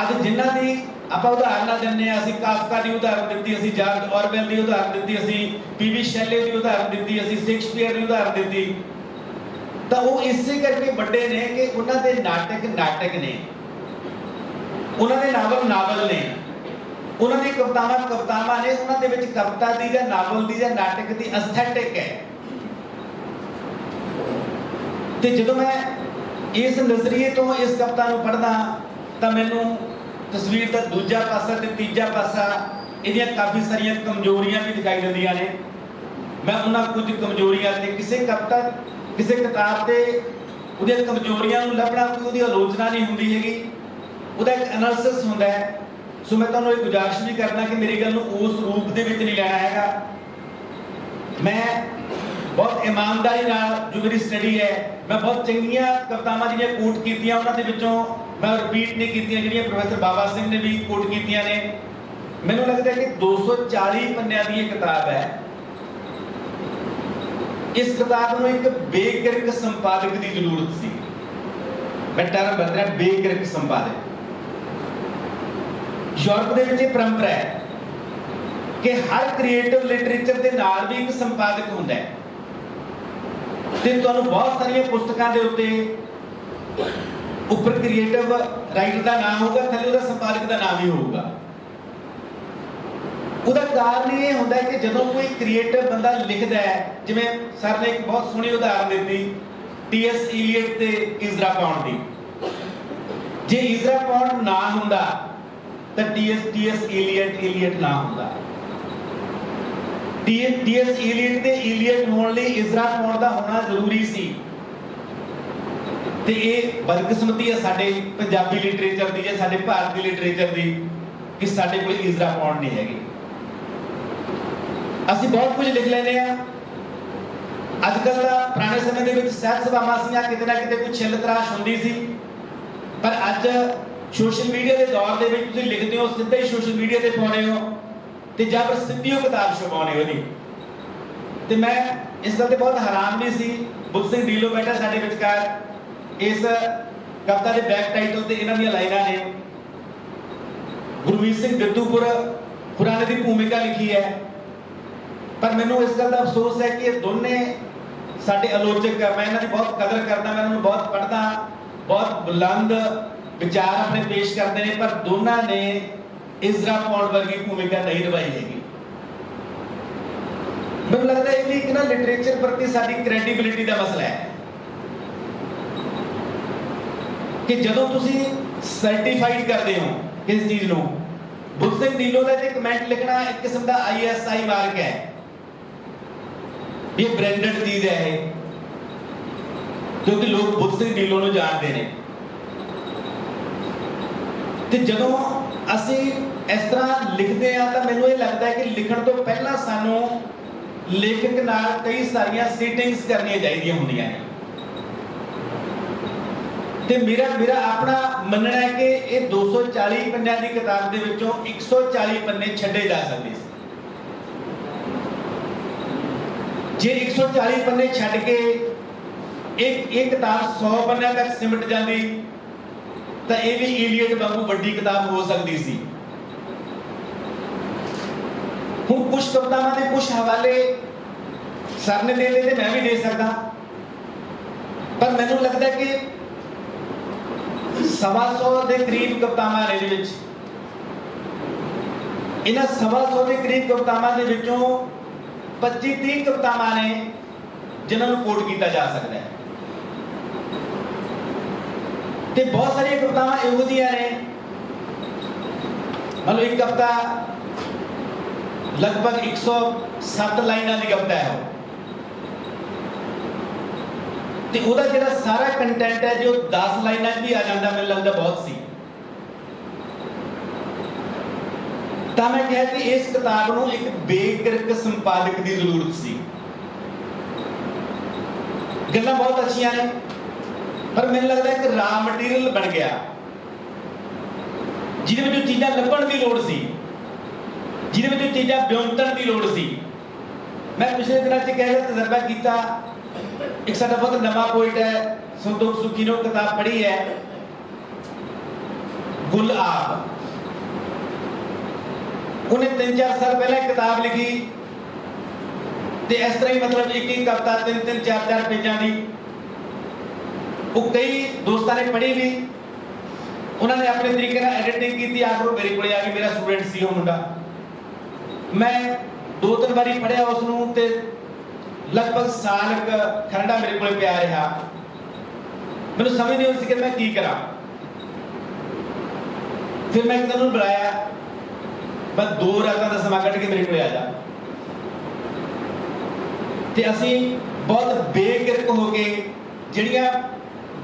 ਅੱਜ ਜਿਨ੍ਹਾਂ ਦੀ ਆਪਾਂ ਉਦਾਹਰਨਾਂ ਦਿੰਦੇ ਆ ਅਸੀਂ ਕਾਫਕਾ ਦੀ ਉਦਾਹਰਨ ਦਿੱਤੀ, ਅਸੀਂ ਜਾਰਜ ਔਰਵੈਲ ਦੀ ਉਦਾਹਰਨ ਦਿੱਤੀ, ਅਸੀਂ ਪੀਵੀ ਸ਼ੈਲੇ ਦੀ ਉਦਾਹਰਨ ਦਿੱਤੀ, ਅਸੀਂ ਸ਼ੇਕਸਪੀਅਰ ਦੀ ਉਦਾਹਰਨ ਦਿੱਤੀ। ਤਾਂ ਉਹ ਇਸੇ ਕਰਕੇ ਵੱਡੇ ਨੇ ਕਿ ਉਹਨਾਂ ਦੇ ਨਾਟਕ ਨਾਟਕ ਨੇ। ਉਹਨਾਂ ਦੇ ਨਾਵਲ ਨਾਵਲ ਨੇ। ਉਹਨਾਂ ਦੀ ਕਵਿਤਾਵਾਂ ਕਵਿਤਾਵਾਂ ਨੇ, ਉਹਨਾਂ ਦੇ ਵਿੱਚ ਕਵਿਤਾ ਦੀ ਜਾਂ ਨਾਵਲ ਦੀ ਜਾਂ ਨਾਟਕ ਦੀ ਅਸਥੈਟਿਕ ਹੈ। ਤੇ ਜਦੋਂ ਮੈਂ ਇਸ ਨਜ਼ਰੀਏ ਤੋਂ ਇਸ ਕਵਿਤਾ ਨੂੰ ਪੜ੍ਹਦਾ ਤਾਂ ਮੈਨੂੰ ਤਸਵੀਰ ਦਾ ਦੂਜਾ ਪਾਸਾ ਤੇ ਤੀਜਾ ਪਾਸਾ, ਇਹਦੀਆਂ ਕਾਫੀ ਸਾਰੀਆਂ ਕਮਜ਼ੋਰੀਆਂ ਵੀ ਦਿਖਾਈ ਦਿੰਦੀਆਂ ਨੇ। ਮੈਂ ਉਹਨਾਂ ਕੁਝ ਕਮਜ਼ੋਰੀਆਂ ਤੇ ਕਿਸੇ ਕਵਿਤਾ, ਕਿਸੇ ਕਿਤਾਬ ਤੇ ਉਹਦੀਆਂ ਕਮਜ਼ੋਰੀਆਂ ਨੂੰ ਲੱਭਣਾ ਕੋਈ ਉਹਦੀ ਆਲੋਚਨਾ ਨਹੀਂ ਹੁੰਦੀ ਹੈਗੀ। ਉਹਦਾ ਇੱਕ ਐਨਾਲਿਸਿਸ ਹੁੰਦਾ ਹੈ। ਸੋ ਮੈਂ ਤੁਹਾਨੂੰ ਇਹ ਗੁਜ਼ਾਰਿਸ਼ ਵੀ ਕਰਦਾ ਕਿ ਮੇਰੀ ਗੱਲ ਨੂੰ ਉਸ ਰੂਪ ਦੇ ਵਿੱਚ ਨਹੀਂ ਲੈਣਾ ਹੈਗਾ। ਮੈਂ ਬਹੁਤ ਇਮਾਨਦਾਰੀ ਨਾਲ ਜੋ ਮੇਰੀ ਸਟੱਡੀ ਹੈ, ਮੈਂ ਬਹੁਤ ਚੰਗੀਆਂ ਕਵਿਤਾਵਾਂ ਜਿਹੜੀਆਂ ਕੋਟ ਕੀਤੀਆਂ ਉਹਨਾਂ ਦੇ ਵਿੱਚੋਂ ਮੈਂ ਰਿਪੀਟ ਨਹੀਂ ਕੀਤੀਆਂ ਜਿਹੜੀਆਂ ਪ੍ਰੋਫੈਸਰ ਬਾਬਾ ਸਿੰਘ ਨੇ ਵੀ ਕੋਟ ਕੀਤੀਆਂ ਨੇ। ਮੈਨੂੰ ਲੱਗਦਾ ਕਿ 240 ਪੰਨਿਆਂ ਦੀ ਇਹ ਕਿਤਾਬ ਹੈ। ਇਸ ਕਿਤਾਬ ਨੂੰ ਇੱਕ ਬੇਗਿਰਕ ਸੰਪਾਦਕ ਦੀ ਜ਼ਰੂਰਤ ਸੀ। ਮੈਂ ਟਰਮ ਬਦਲ ਰਿਹਾ ਬੇਗਿਰਕ ਸੰਪਾਦਕ। ਯੂਰਪ ਦੇ ਵਿੱਚ ਇਹ ਪਰੰਪਰਾ ਹੈ ਕਿ ਹਰ ਕ੍ਰੀਏਟਿਵ ਲਿਟਰੇਚਰ ਦੇ ਨਾਲ ਵੀ ਇੱਕ ਸੰਪਾਦਕ ਹੁੰਦਾ ਹੈ। ਤੇ ਤੁਹਾਨੂੰ ਬਹੁਤ ਸਾਰੀਆਂ ਪੁਸਤਕਾਂ ਦੇ ਉੱਤੇ ਉੱਪਰ ਕ੍ਰੀਏਟਿਵ ਰਾਈਟਰ ਦਾ ਨਾਮ ਹੋਊਗਾ, ਥੱਲੇ ਉਹਦਾ ਸੰਪਾਦਕ ਦਾ ਨਾਮ ਵੀ ਹੋਊਗਾ। ਉਹਦਾ ਕਾਰਨ ਇਹ ਹੁੰਦਾ ਕਿ ਜਦੋਂ ਕੋਈ ਕ੍ਰੀਏਟਿਵ ਬੰਦਾ ਲਿਖਦਾ ਹੈ, ਜਿਵੇਂ ਸਰ ਨੇ ਇੱਕ ਬਹੁਤ ਸੋਹਣੀ ਉਦਾਹਰਨ ਦਿੱਤੀ ਟੀਐਸ ਇਲੀਅਟ ਤੇ ਇਜ਼ਰਾ ਪੌਂਡ ਦੀ। ਜੇ ਇਜ਼ਰਾ ਪੌਂਡ ਨਾ ਹੁੰਦਾ, ਤਾਂ ਟੀਐਸ ਟੀਐਸ ਇਲੀਅਟ ਇਲੀਅਟ ਨਾ ਹੁੰਦਾ। ਟੀਐਸ ਇਲੀਅਟ ਤੇ ਇਲੀਅਟ ਹੋਣ ਲਈ ਇਜ਼ਰਾ ਪੌਂਡ ਦਾ ਹੋਣਾ ਜ਼ਰੂਰੀ ਸੀ। ਤੇ ਇਹ ਬਦਕਿਸਮਤੀ ਹੈ ਸਾਡੇ ਪੰਜਾਬੀ ਲਿਟਰੇਚਰ ਦੀ ਜਾਂ ਸਾਡੇ ਭਾਰਤੀ ਲਿਟਰੇਚਰ ਦੀ ਕਿ ਸਾਡੇ ਕੋਲ ਇਜ਼ਰਾ ਪੌਂਡ ਨਹੀਂ ਹੈਗੀ। ਅਸੀਂ ਬਹੁਤ ਕੁਝ ਲਿਖ ਲੈਨੇ ਆ। ਅੱਜ ਕੱਲ ਪੁਰਾਣੇ ਸਮੇਂ ਦੇ ਵਿੱਚ ਸਹਿਤ ਸਭਾਵਾਂ ਸੀਆਂ, ਕਿਤੇ ਨਾ ਕਿਤੇ ਕੋਈ ਛਿੱਲ ਤਰਾਸ਼ ਹੁੰਦੀ ਸੀ। ਪਰ ਅੱਜ ਸੋਸ਼ਲ ਮੀਡੀਆ ਦੇ ਦੌਰ ਦੇ ਵਿੱਚ ਤੁਸੀਂ ਲਿਖਦੇ ਹੋ, ਸਿੱਧਾ ਹੀ ਸੋਸ਼ਲ ਮੀਡੀਆ ਤੇ ਪਾਉਣੇ ਹੋ ਤੇ ਜਾਂ ਫਿਰ ਸਿੱਧੀ ਉਹ ਕਿਤਾਬ ਛਪਾਉਣੀ ਉਹਦੀ ਤੇ ਮੈਂ ਇਸ ਗੱਲ ਤੇ ਬਹੁਤ ਹੈਰਾਨ ਵੀ ਸੀ। ਬੁੱਧ ਸਿੰਘ ਢੀਲੋ ਬੈਠਾ ਸਾਡੇ ਵਿਚਕਾਰ। ਇਸ ਕਵਿਤਾ ਦੇ ਬੈਕ ਟਾਈਟਲ ਤੇ ਇਹਨਾਂ ਦੀਆਂ ਲਾਈਨਾਂ ਨੇ। ਗੁਰਮੀਤ ਸਿੰਘ ਗੱਦੂਪੁਰ ਪੁਰਾਣੇ ਦੀ ਭੂਮਿਕਾ ਲਿਖੀ ਹੈ। ਪਰ ਮੈਨੂੰ ਇਸ ਗੱਲ ਦਾ ਅਫਸੋਸ ਹੈ ਕਿ ਇਹ ਦੋਨੇ ਸਾਡੇ ਆਲੋਚਕ ਮੈਂ ਇਹਨਾਂ ਦੀ ਬਹੁਤ ਕਦਰ ਕਰਦਾ, ਮੈਂ ਇਹਨਾਂ ਨੂੰ ਬਹੁਤ ਪੜ੍ਹਦਾ ਬਹੁਤ ਬੁਲੰਦ ਵਿਚਾਰ ਆਪਣੇ ਪੇਸ਼ ਕਰਦੇ ਨੇ, ਪਰ ਦੋਨਾਂ ਨੇ ਇਜ਼ਰਾ ਪੌਂਡ ਵਰਗੀ ਭੂਮਿਕਾ ਨਹੀਂ ਨਿਭਾਈ ਹੈਗੀ। ਮੈਨੂੰ ਲੱਗਦਾ ਇਹ ਵੀ ਇੱਕ ਨਾ ਲਿਟਰੇਚਰ ਪ੍ਰਤੀ ਸਾਡੀ ਕ੍ਰੈਡੀਬਿਲਿਟੀ ਦਾ ਮਸਲਾ ਹੈ। ਕਿ ਜਦੋਂ ਤੁਸੀਂ ਸਰਟੀਫਾਈਡ ਕਰਦੇ ਹੋ ਕਿਸ ਚੀਜ਼ ਨੂੰ? ਬੁੱਧ ਸਿੰਘ ਢੀਲੋ ਦਾ ਤੇ ਕਮੈਂਟ ਲਿਖਣਾ, ਇੱਕ ਕਿਸਮ ਦਾ ਆਈਐਸਆਈ ਮਾਰਕ ਹੈ। ਇਹ ਬ੍ਰਾਂਡਡ ਚੀਜ਼ ਹੈ ਇਹ। ਕਿਉਂਕਿ ਲੋਕ ਬੁੱਧ ਸਿੰਘ ਢੀਲੋ ਨੂੰ ਜਾਣਦੇ ਨੇ। ਤੇ ਜਦੋਂ ਅਸੀਂ ਇਸ ਤਰ੍ਹਾਂ ਲਿਖਦੇ ਆ ਤਾਂ ਮੈਨੂੰ ਇਹ ਲੱਗਦਾ ਹੈ ਕਿ ਲਿਖਣ ਤੋਂ ਪਹਿਲਾਂ ਸਾਨੂੰ ਲੇਖਕ ਨਾਲ ਕਈ ਸਾਰੀਆਂ ਸੀਟਿੰਗਸ ਕਰਨੀਆਂ ਚਾਹੀਦੀਆਂ ਹੁੰਦੀਆਂ ਨੇ। ਤੇ ਮੇਰਾ ਮੇਰਾ ਆਪਣਾ ਮੰਨਣਾ ਹੈ ਕਿ ਇਹ 240 ਪੰਨਿਆਂ ਦੀ ਕਿਤਾਬ ਦੇ ਵਿੱਚੋਂ 140 ਪੰਨੇ ਛੱਡੇ ਜਾ ਸਕਦੇ ਸੀ। ਜੇ 140 ਪੰਨੇ ਛੱਡ ਕੇ ਇੱਕ ਇਹ ਕਿਤਾਬ 100 ਪੰਨਿਆਂ ਤੱਕ ਸਿਮਟ ਜਾਂਦੀ, ਤਾਂ ਇਹ ਵੀ ਇਲੀਅਟ ਵਾਂਗੂ ਵੱਡੀ ਕਿਤਾਬ ਹੋ ਸਕਦੀ ਸੀ। ਹੁਣ ਕੁਝ ਕਵਿਤਾਵਾਂ ਦੇ ਕੁਝ ਹਵਾਲੇ ਸਰ ਨੇ ਦੇ ਦੇ ਮੈਂ ਵੀ ਦੇ ਸਕਦਾ। ਪਰ ਮੈਨੂੰ ਲੱਗਦਾ ਕਿ ਸਵਾ ਸੌ ਦੇ ਕਰੀਬ ਕਵਿਤਾਵਾਂ ਨੇ ਇਹਦੇ ਵਿੱਚ। ਇਹਨਾਂ ਸਵਾ ਸੌ ਦੇ ਕਰੀਬ ਕਵਿਤਾਵਾਂ ਦੇ ਵਿੱਚੋਂ 25 30 ਕਵਿਤਾਵਾਂ ਨੇ ਜਿਨ੍ਹਾਂ ਨੂੰ ਕੋਟ ਕੀਤਾ ਜਾ ਸਕਦਾ ਹੈ। ਤੇ ਬਹੁਤ ਸਾਰੀਆਂ ਕਵਿਤਾਵਾਂ ਇਹੋ ਜਿਹੀਆਂ ਨੇ। ਮਤਲਬ ਇੱਕ ਕਵਿਤਾ ਲਗਭਗ 107 ਲਾਈਨਾਂ ਦੀ ਕਵਿਤਾ ਹੈ ਉਹ। ਤੇ ਉਹਦਾ ਜਿਹੜਾ ਸਾਰਾ ਕੰਟੈਂਟ ਹੈ, ਜੋ 10 ਲਾਈਨਾਂ 'ਚ ਵੀ ਆ ਜਾਂਦਾ, ਮੈਨੂੰ ਲੱਗਦਾ ਬਹੁਤ ਸੀ। ਤਾਂ ਮੈਂ ਕਿਹਾ ਕਿ ਇਸ ਕਿਤਾਬ ਨੂੰ ਇੱਕ ਬੇਕਿਰਕ ਸੰਪਾਦਕ ਦੀ ਜ਼ਰੂਰਤ ਸੀ। ਗੱਲਾਂ ਬਹੁਤ ਅੱਛੀਆਂ ਨੇ, ਪਰ ਮੈਨੂੰ ਲੱਗਦਾ ਇੱਕ ਰਾ ਮਟੀਰੀਅਲ ਬਣ ਗਿਆ। ਜਿਹਦੇ ਵਿੱਚੋਂ ਚੀਜ਼ਾਂ ਲੱਭਣ ਦੀ ਲੋੜ ਸੀ। ਜਿਹਦੇ ਵਿੱਚੋਂ ਚੀਜ਼ਾਂ ਬਿਉਂਤਣ ਦੀ ਲੋੜ ਸੀ। ਮੈਂ ਪਿਛਲੇ ਦਿਨਾਂ 'ਚ ਕਹਿ ਰਿਹਾ ਤਜਰਬਾ ਕੀਤਾ। ਇੱਕ ਸਾਡਾ ਬਹੁਤ ਨਵਾਂ ਪੋਇਟ ਹੈ ਸੰਤੋਖ ਸੁਖੀ ਨੇ ਕਿਤਾਬ ਪੜ੍ਹੀ ਹੈ। ਗੁਲ ਆਬ ਉਹਨੇ 3-4 ਸਾਲ ਪਹਿਲਾਂ ਇੱਕ ਕਿਤਾਬ ਲਿਖੀ ਤੇ ਇਸ ਤਰ੍ਹਾਂ ਹੀ ਮਤਲਬ ਇੱਕ ਇੱਕ ਕਵਿਤਾ, ਤਿੰਨ ਤਿੰਨ, ਚਾਰ ਚਾਰ ਪੇਜਾਂ ਦੀ। ਉਹ ਕਈ ਦੋਸਤਾਂ ਨੇ ਪੜ੍ਹੀ ਵੀ। ਉਹਨਾਂ ਨੇ ਆਪਣੇ ਤਰੀਕੇ ਨਾਲ ਐਡੀਟਿੰਗ ਕੀਤੀ ਆਖਰ ਮੇਰੇ ਕੋਲੇ ਆ ਕੇ ਮੇਰਾ ਸਟੂਡੈਂਟ ਸੀ ਉਹ ਮੁੰਡਾ। ਮੈਂ ਦੋ ਤਿੰਨ ਵਾਰੀ ਪੜ੍ਹਿਆ ਉਸ ਨੂੰ ਤੇ ਲਗਭਗ ਸਾਲ ਇੱਕ ਖਰੜਾ ਮੇਰੇ ਕੋਲ ਪਿਆ ਰਿਹਾ। ਮੈਨੂੰ ਸਮਝ ਨਹੀਂ ਆਉਂਦੀ ਸੀ ਕਿ ਮੈਂ ਕੀ ਕਰਾਂ। ਫਿਰ ਮੈਂ ਇੱਕ ਦਿਨ ਬੁਲਾਇਆ, ਬਸ ਦੋ ਰਾਤਾਂ ਦਾ ਸਮਾਂ ਕੱਢ ਕੇ ਮੇਰੇ ਕੋਲ ਆ ਜਾ। ਤੇ ਅਸੀਂ ਬਹੁਤ ਬੇਕਿਰਕ ਹੋ ਕੇ ਜਿਹੜੀਆਂ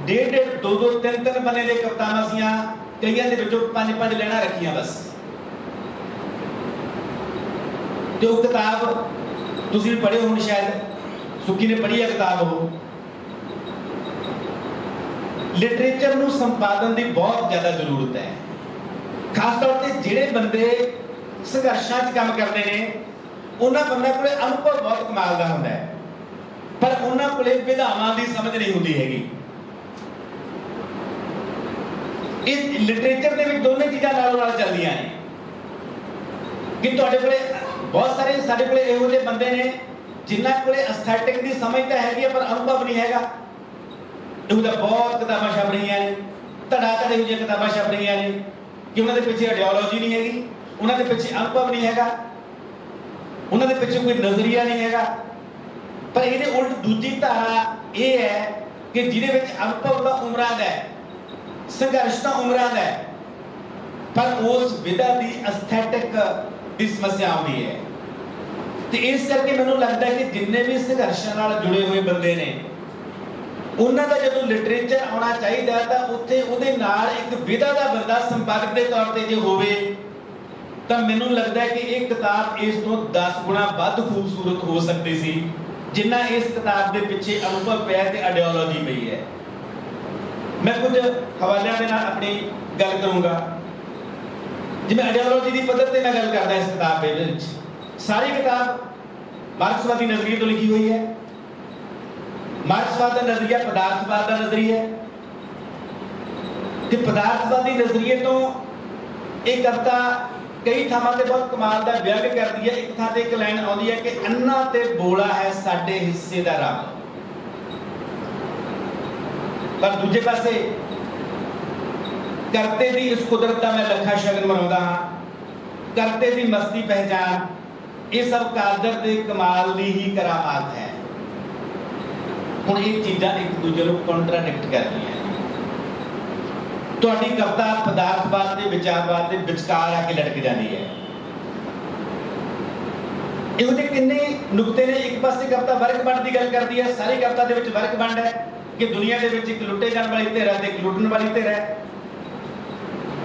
ਡੇਢ ਡੇਢ, ਦੋ ਦੋ, ਤਿੰਨ ਤਿੰਨ ਬੰਨੇ ਦੇ ਕਵਤਾਵਾਂ ਸੀਆਂ, ਕਈਆਂ ਦੇ ਵਿੱਚੋਂ ਪੰਜ ਪੰਜ ਲੈਣਾ ਰੱਖੀਆਂ ਬਸ। ਤੇ ਉਹ ਕਿਤਾਬ ਤੁਸੀਂ ਵੀ ਪੜ੍ਹੇ ਹੋਣ ਸ਼ਾਇਦ। ਸੁੱਕੀ ਨੇ ਪੜ੍ਹੀ ਹੈ ਕਿਤਾਬ ਉਹ। ਲਿਟਰੇਚਰ ਨੂੰ ਸੰਪਾਦਨ ਦੀ ਬਹੁਤ ਜ਼ਿਆਦਾ ਜ਼ਰੂਰਤ ਹੈ। ਖਾਸ ਤੌਰ ਤੇ ਜਿਹੜੇ ਬੰਦੇ ਸੰਘਰਸ਼ਾਂ 'ਚ ਕੰਮ ਕਰਦੇ ਨੇ, ਉਹਨਾਂ ਬੰਦਿਆਂ ਕੋਲੇ ਅਨੁਭਵ ਬਹੁਤ ਕਮਾਲ ਦਾ ਹੁੰਦਾ ਹੈ। ਪਰ ਉਹਨਾਂ ਕੋਲੇ ਵਿਧਾਵਾਂ ਦੀ ਸਮਝ ਨਹੀਂ ਹੁੰਦੀ ਹੈਗੀ। ਇਹ ਲਿਟਰੇਚਰ ਦੇ ਵਿੱਚ ਦੋਨੇ ਚੀਜ਼ਾਂ ਨਾਲੋਂ ਨਾਲ ਚੱਲਦੀਆਂ ਨੇ। ਕਿ ਤੁਹਾਡੇ ਕੋਲੇ ਬਹੁਤ ਸਾਰੇ ਸਾਡੇ ਕੋਲੇ ਇਹੋ ਜਿਹੇ ਬੰਦੇ ਨੇ ਜਿਨ੍ਹਾਂ ਕੋਲੇ ਐਸਥੈਟਿਕ ਦੀ ਸਮਝ ਤਾਂ ਹੈਗੀ ਹੈ ਪਰ ਅਨੁਭਵ ਨਹੀਂ ਹੈਗਾ। ਇਹੋ ਜਿਹਾ ਬਹੁਤ ਕਿਤਾਬਾਂ ਛਪ ਰਹੀਆਂ ਨੇ। ਧੜਾ ਧੜੇ ਇਹੋ ਜਿਹੀਆਂ ਕਿਤਾਬਾਂ ਛਪ ਰਹੀਆਂ ਨੇ। ਕਿ ਉਹਨਾਂ ਦੇ ਪਿੱਛੇ ਆਈਡੀਓਲੋਜੀ ਨਹੀਂ ਹੈਗੀ, ਉਹਨਾਂ ਦੇ ਪਿੱਛੇ ਅਨੁਭਵ ਨਹੀਂ ਹੈਗਾ। ਉਹਨਾਂ ਦੇ ਪਿੱਛੇ ਕੋਈ ਨਜ਼ਰੀਆ ਨਹੀਂ ਹੈਗਾ। ਪਰ ਇਹਦੇ ਉਲਟ ਦੂਜੀ ਧਾਰਾ ਇਹ ਹੈ ਕਿ ਜਿਹਦੇ ਵਿੱਚ ਅਨੁਭਵ ਦਾ ਉਮਰਾਂ ਦਾ ਹੈ, ਸੰਘਰਸ਼ ਦਾ ਉਮਰਾਂ ਦਾ ਹੈ, ਪਰ ਉਸ ਵਿਦਾ ਦੀ ਐਸਥੈਟਿਕ ਦੀ ਸਮੱਸਿਆ ਆਉਂਦੀ ਹੈ। ਤੇ ਇਸ ਕਰਕੇ ਮੈਨੂੰ ਲੱਗਦਾ ਕਿ ਜਿੰਨੇ ਵੀ ਸੰਘਰਸ਼ਾਂ ਨਾਲ ਜੁੜੇ ਹੋਏ ਬੰਦੇ ਨੇ, ਉਹਨਾਂ ਦਾ ਜਦੋਂ ਲਿਟਰੇਚਰ ਆਉਣਾ ਚਾਹੀਦਾ ਤਾਂ ਉੱਥੇ ਉਹਦੇ ਨਾਲ ਇੱਕ ਵਿਧਾ ਦਾ ਬੰਦਾ ਸੰਪਾਦਕ ਦੇ ਤੌਰ ਤੇ ਜੇ ਹੋਵੇ, ਤਾਂ ਮੈਨੂੰ ਲੱਗਦਾ ਕਿ ਇਹ ਕਿਤਾਬ ਇਸ ਤੋਂ 10 ਗੁਣਾ ਵੱਧ ਖੂਬਸੂਰਤ ਹੋ ਸਕਦੀ ਸੀ, ਜਿੰਨਾ ਇਸ ਕਿਤਾਬ ਦੇ ਪਿੱਛੇ ਅਨੁਭਵ ਪਿਆ ਤੇ ਆਈਡੀਓਲੋਜੀ ਪਈ ਹੈ। ਮੈਂ ਕੁਝ ਹਵਾਲਿਆਂ ਦੇ ਨਾਲ ਆਪਣੀ ਗੱਲ ਕਰੂੰਗਾ। ਜਿਵੇਂ ਆਈਡੀਓਲੋਜੀ ਦੀ ਪੱਧਰ ਤੇ ਮੈਂ ਗੱਲ ਕਰਦਾ ਇਸ ਕਿਤਾਬ ਦੇ ਵਿੱਚ। ਸਾਰੀ ਕਿਤਾਬ ਮਾਰਕਸਵਾਦੀ ਨਜ਼ਰੀਏ ਤੋਂ ਲਿਖੀ ਹੋਈ ਹੈ। ਮਾਰਕਸਵਾਦ ਦਾ ਨਜ਼ਰੀਆ ਪਦਾਰਥਵਾਦ ਦਾ ਨਜ਼ਰੀਆ ਹੈ। ਤੇ ਪਦਾਰਥਵਾਦੀ ਨਜ਼ਰੀਏ ਤੋਂ ਇਹ ਕਵਿਤਾ ਕਈ ਥਾਵਾਂ ਤੇ ਬਹੁਤ ਕਮਾਲ ਦਾ ਵਿਅੰਗ ਕਰਦੀ ਹੈ। ਇੱਕ ਥਾਂ ਤੇ ਇੱਕ ਲਾਈਨ ਆਉਂਦੀ ਹੈ ਕਿ ਅੰਨਾ ਤੇ ਬੋਲਾ ਹੈ ਸਾਡੇ ਹਿੱਸੇ ਦਾ ਰੱਬ ਪਰ ਦੂਜੇ ਪਾਸੇ ਕਰਤੇ ਦੀ ਇਸ ਕੁਦਰਤ ਦਾ ਮੈਂ ਲੱਖਾ ਸ਼ਗਨ ਮਨਾਉਂਦਾ ਹਾਂ। ਕਰਤੇ ਦੀ ਮਸਤੀ ਪਹਿਚਾਨ ਇਹ ਸਭ ਕਾਦਰ ਦੇ ਕਮਾਲ ਦੀ ਹੀ ਕਰਾਮਾਤ ਹੈ। ਹੁਣ ਇਹ ਚੀਜ਼ਾਂ ਇੱਕ ਦੂਜੇ ਨੂੰ ਕੰਟਰਾਡਿਕਟ ਕਰਦੀਆਂ ਤੁਹਾਡੀ ਕਵਿਤਾ ਪਦਾਰਥਵਾਦ ਤੇ ਵਿਚਾਰਵਾਦ ਦੇ ਵਿਚਕਾਰ ਆ ਕੇ ਲਟਕ ਜਾਂਦੀ ਹੈ। ਇਹੋ ਜਿਹੇ ਕਿੰਨੇ ਨੁਕਤੇ ਨੇ, ਇੱਕ ਪਾਸੇ ਕਵਿਤਾ ਵਰਗ ਵੰਡ ਦੀ ਗੱਲ ਕਰਦੀ ਹੈ, ਸਾਰੀ ਕਵਿਤਾ ਦੇ ਵਿੱਚ ਵਰਗ ਵੰਡ ਹੈ ਕਿ ਦੁਨੀਆ ਦੇ ਵਿੱਚ ਇੱਕ ਲੁੱਟੇ ਜਾਣ ਵਾਲੀ ਧਿਰ ਹੈ ਤੇ ਇੱਕ ਲੁੱਟਣ ਵਾਲੀ ਧਿਰ ਹੈ।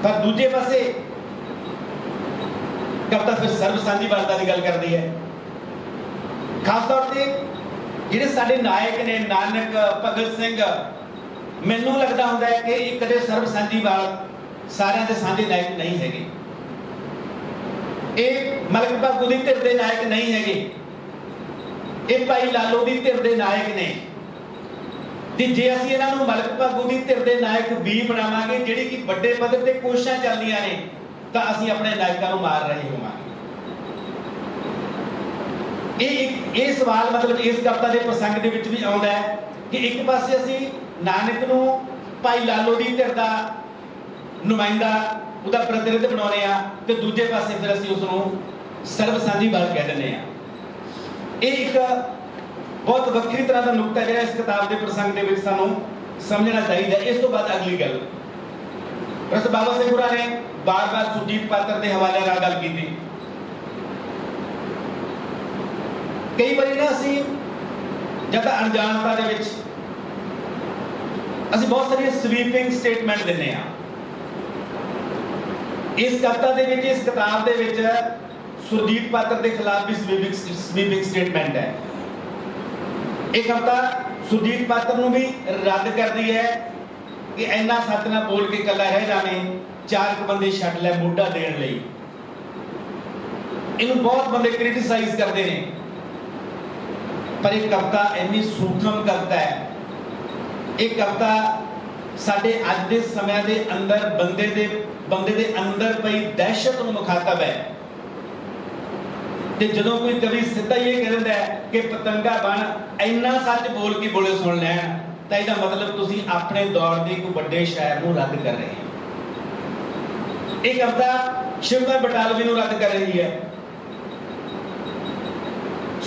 ਪਰ ਦੂਜੇ ਪਾਸੇ ਕਵਿਤਾ ਫਿਰ ਸਰਬ ਸਾਂਝੀਵਾਲਤਾ ਦੀ ਗੱਲ ਕਰਦੀ ਹੈ? ਖਾਸ ਤੌਰ ਤੇ ਜਿਹੜੇ ਸਾਡੇ ਨਾਇਕ ਨੇ, ਨਾਨਕ, ਭਗਤ ਸਿੰਘ, ਮੈਨੂੰ ਲੱਗਦਾ ਹੁੰਦਾ ਹੈ ਕਿ ਇਹ ਕਦੇ ਸਰਬ ਸਾਂਝੀਵਾਲ ਸਾਰਿਆਂ ਦੇ ਸਾਂਝੇ ਨਾਇਕ ਨਹੀਂ ਹੈਗੇ। ਇਹ ਮਲਕ ਭਾਗੂ ਦੀ ਧਿਰ ਦੇ ਨਾਇਕ ਨਹੀਂ ਹੈਗੇ। ਇਹ ਭਾਈ ਲਾਲੋ ਦੀ ਧਿਰ ਦੇ ਨਾਇਕ ਨੇ। ਤੇ ਜੇ ਅਸੀਂ ਇਹਨਾਂ ਨੂੰ ਮਲਕ ਭਾਗੂ ਦੀ ਧਿਰ ਦੇ ਨਾਇਕ ਵੀ ਬਣਾਵਾਂਗੇ, ਜਿਹੜੀ ਕਿ ਵੱਡੇ ਪੱਧਰ ਤੇ ਕੋਸ਼ਿਸ਼ਾਂ ਚੱਲਦੀਆਂ ਨੇ ਤਾਂ ਅਸੀਂ ਆਪਣੇ ਨਾਇਕਾਂ ਨੂੰ ਮਾਰ ਰਹੇ ਹੋਵਾਂਗੇ ਇਹ ਇਹ ਸਵਾਲ ਮਤਲਬ ਇਸ ਕਵਿਤਾ ਦੇ ਪ੍ਰਸੰਗ ਦੇ ਵਿੱਚ ਵੀ ਆਉਂਦਾ ਹੈ ਕਿ ਇੱਕ ਪਾਸੇ ਅਸੀਂ ਨਾਨਕ ਨੂੰ ਭਾਈ ਲਾਲੋ ਦੀ ਧਿਰ ਦਾ ਨੁਮਾਇੰਦਾ, ਉਹਦਾ ਪ੍ਰਤੀਨਿਧ ਬਣਾਉਨੇ ਆ ਤੇ ਦੂਜੇ ਪਾਸੇ ਫਿਰ ਅਸੀਂ ਉਸ ਨੂੰ ਸਰਬ ਸਾਂਝੀਵਾਲ ਕਹਿ ਦਿੰਦੇ ਆ ਇਹ ਇੱਕ ਬਹੁਤ ਵੱਖਰੀ ਤਰ੍ਹਾਂ ਦਾ ਨੁਕਤਾ ਜਿਹੜਾ ਇਸ ਕਿਤਾਬ ਦੇ ਪ੍ਰਸੰਗ ਦੇ ਵਿੱਚ ਸਾਨੂੰ ਸਮਝਣਾ ਚਾਹੀਦਾ ਇਸ ਤੋਂ ਬਾਅਦ ਅਗਲੀ ਗੱਲ। ਪ੍ਰੋਫੈਸਰ ਬਾਬਾ ਸਿੰਘ ਗੁਰਾ ਨੇ ਬਾਰ-ਬਾਰ ਸੁਰਜੀਤ ਪਾਤਰ ਦੇ ਹਵਾਲੇ ਨਾਲ ਗੱਲ ਕੀਤੀ। ਕਈ ਵਾਰੀ ਨਾ ਅਸੀਂ ਜਦ ਅਣਜਾਣਤਾ ਦੇ ਵਿੱਚ ਅਸੀਂ ਬਹੁਤ ਸਾਰੀਆਂ ਸਵੀਪਿੰਗ ਸਟੇਟਮੈਂਟ ਦਿੰਨੇ ਆ ਇਸ ਕਵਿਤਾ ਦੇ ਵਿੱਚ, ਇਸ ਕਿਤਾਬ ਦੇ ਵਿੱਚ ਸੁਰਜੀਤ ਪਾਤਰ ਦੇ ਖਿਲਾਫ ਵੀ ਸਵੀਪਿੰਗ ਸਵੀਪਿੰਗ ਸਟੇਟਮੈਂਟ ਹੈ। ਇਹ ਕਵਿਤਾ ਸੁਰਜੀਤ ਪਾਤਰ ਨੂੰ ਵੀ ਰੱਦ ਕਰਦੀ ਹੈ ਕਿ ਇੰਨਾ ਸੱਚ ਨਾ ਬੋਲ ਕੇ ਇਕੱਲਾ ਰਹਿ ਜਾਵੇਂ। ਚਾਰ ਕੁ ਬੰਦੇ ਛੱਡ ਲੈ, ਮੋਢਾ ਦੇਣ ਲਈ। ਇਹਨੂੰ ਬਹੁਤ ਬੰਦੇ ਕ੍ਰਿਟਿਸਾਈਜ਼ ਕਰਦੇ ਨੇ। ਪਰ ਇਹ ਕਵਿਤਾ ਇੰਨੀ ਸੂਖਮ ਕਵਿਤਾ ਹੈ। ਇਹ ਕਵਿਤਾ ਸਾਡੇ ਅੱਜ ਦੇ ਸਮਿਆਂ ਦੇ ਅੰਦਰ ਬੰਦੇ ਦੇ ਬੰਦੇ ਦੇ ਅੰਦਰ ਪਈ ਦਹਿਸ਼ਤ ਨੂੰ ਮੁਖਾਤਬ ਹੈ। ਤੇ ਜਦੋਂ ਕੋਈ ਕਵੀ ਸਿੱਧਾ ਹੀ ਇਹ ਕਹਿ ਦਿੰਦਾ ਕਿ ਪਤੰਗਾ ਬਣ, ਇੰਨਾ ਸੱਚ ਬੋਲ ਕੇ ਬੋਲੇ ਸੁਣ ਲੈਣ ਤਾਂ ਇਹਦਾ ਮਤਲਬ ਤੁਸੀਂ ਆਪਣੇ ਦੌਰ ਦੇ ਇੱਕ ਵੱਡੇ ਸ਼ਾਇਰ ਨੂੰ ਰੱਦ ਕਰ ਰਹੇ ਹੋ। ਇਹ ਕਵਿਤਾ ਸ਼ਿਵਕੁਮਾਰ ਬਟਾਲਵੀ ਨੂੰ ਰੱਦ ਕਰ ਰਹੀ ਹੈ।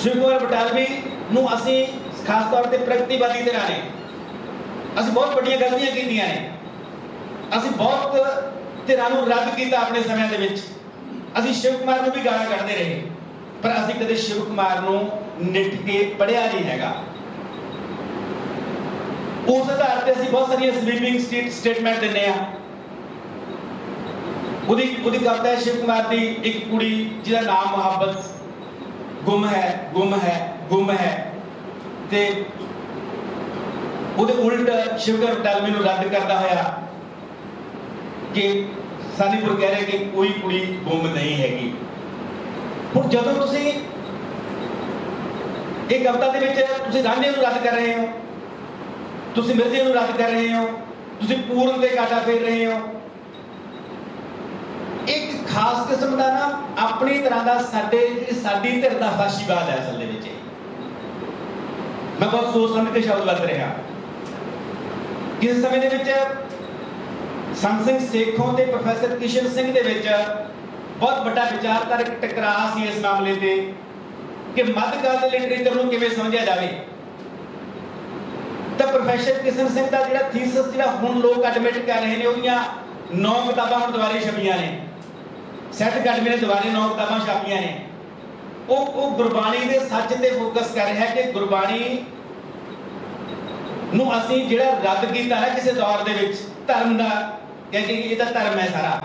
ਸ਼ਿਵਕੁਮਾਰ ਬਟਾਲਵੀ ਨੂੰ ਅਸੀਂ ਖਾਸ ਤੌਰ ਤੇ ਪ੍ਰਗਤੀਵਾਦੀ ਧਿਰਾਂ ਨੇ ਅਸੀਂ ਬਹੁਤ ਵੱਡੀਆਂ ਗਲਤੀਆਂ ਕੀਤੀਆਂ ਨੇ। ਅਸੀਂ ਬਹੁਤ ਧਿਰਾਂ ਨੂੰ ਰੱਦ ਕੀਤਾ ਆਪਣੇ ਸਮਿਆਂ ਦੇ ਵਿੱਚ। ਅਸੀਂ ਸ਼ਿਵ ਕੁਮਾਰ ਨੂੰ ਵੀ ਗਾਲਾਂ ਕੱਢਦੇ ਰਹੇ। ਪਰ ਅਸੀਂ ਕਦੇ ਸ਼ਿਵ ਕੁਮਾਰ ਨੂੰ ਨਿੱਠ ਕੇ ਪੜਿਆ ਨਹੀਂ ਹੈਗਾ। ਉਸ ਆਧਾਰ ਤੇ ਅਸੀਂ ਬਹੁਤ ਸਾਰੀਆਂ ਸਵੀਪਿੰਗ ਸਟੇਟਮੈਂਟ ਦਿੰਨੇ ਆ ਉਹਦੀ ਉਹਦੀ ਕਵਿਤਾ ਹੈ, ਸ਼ਿਵ ਕੁਮਾਰ ਦੀ ਇੱਕ ਕੁੜੀ ਜਿਹਦਾ ਨਾਮ ਮੁਹੱਬਤ ਗੁੰਮ ਹੈ ਗੁੰਮ ਹੈ ਗੁੰਮ ਹੈ। ਤੇ ਉਹਦੇ ਉਲਟ ਸ਼ਿਵਗਰ ਟਾਲਮੀ ਨੂੰ ਰੱਦ ਕਰਦਾ ਹੋਇਆ ਕਿ ਸਾਨੀਪੁਰ ਕਹਿ ਰਿਹਾ ਕਿ ਕੋਈ ਕੁੜੀ ਗੁੰਮ ਨਹੀਂ ਹੈਗੀ। ਹੁਣ ਜਦੋਂ ਤੁਸੀਂ ਇਹ ਕਵਿਤਾ ਦੇ ਵਿੱਚ ਤੁਸੀਂ ਰਾਂਝੇ ਨੂੰ ਰੱਦ ਕਰ ਰਹੇ ਹੋ, ਤੁਸੀਂ ਮਿਰਜ਼ੇ ਨੂੰ ਰੱਦ ਕਰ ਰਹੇ ਹੋ, ਤੁਸੀਂ ਪੂਰਨ ਤੇ ਕਾਟਾ ਫੇਰ ਰਹੇ ਹੋ ਇੱਕ ਖਾਸ ਕਿਸਮ ਦਾ ਨਾ ਆਪਣੀ ਤਰ੍ਹਾਂ ਦਾ ਸਾਡੇ ਸਾਡੀ ਧਿਰ ਦਾ ਫਾਸ਼ੀਵਾਦ ਹੈ ਅਸਲ ਦੇ ਵਿੱਚ ਮੈਂ ਬਹੁਤ ਸੋਚ ਸਮਝ ਕੇ ਸ਼ਬਦ ਵਰਤ ਰਿਹਾ। ਕਿਸ ਸਮੇਂ ਦੇ ਵਿੱਚ ਸੰਤ ਸਿੰਘ ਸੇਖੋਂ ਤੇ ਪ੍ਰੋਫੈਸਰ ਕਿਸ਼ਨ ਸਿੰਘ ਦੇ ਵਿੱਚ ਬਹੁਤ ਵੱਡਾ ਵਿਚਾਰਧਾਰਕ ਟਕਰਾਅ ਸੀ ਇਸ ਮਾਮਲੇ ਤੇ ਕਿ ਮੱਧਕਾਲ ਦੇ ਲਿਟਰੇਚਰ ਨੂੰ ਕਿਵੇਂ ਸਮਝਿਆ ਜਾਵੇ। ਤਾਂ ਪ੍ਰੋਫੈਸਰ ਕਿਸ਼ਨ ਸਿੰਘ ਦਾ ਜਿਹੜਾ ਥੀਸਿਸ ਜਿਹੜਾ ਹੁਣ ਲੋਕ ਐਡਮਿਟ ਕਰ ਰਹੇ ਨੇ, ਉਹਦੀਆਂ ਨੌ ਕਿਤਾਬਾਂ ਹੁਣ ਦੁਬਾਰੇ ਛਪੀਆਂ ਨੇ। ਸੈਟ ਅਕੈਡਮੀ ਨੇ ਦੁਬਾਰੇ ਨੌ ਕਿਤਾਬਾਂ ਛਾਪੀਆਂ ਨੇ। ਉਹ ਉਹ ਗੁਰਬਾਣੀ ਦੇ ਸੱਚ ਤੇ ਫੋਕਸ ਕਰ ਰਿਹਾ ਕਿ ਗੁਰਬਾਣੀ ਨੂੰ ਅਸੀਂ ਜਿਹੜਾ ਰੱਦ ਕੀਤਾ ਹੈ ਕਿਸੇ ਦੌਰ ਦੇ ਵਿੱਚ, ਧਰਮ ਦਾ ਕਿਉਂਕਿ ਇਹਦਾ ਧਰਮ ਹੈ ਸਾਰਾ।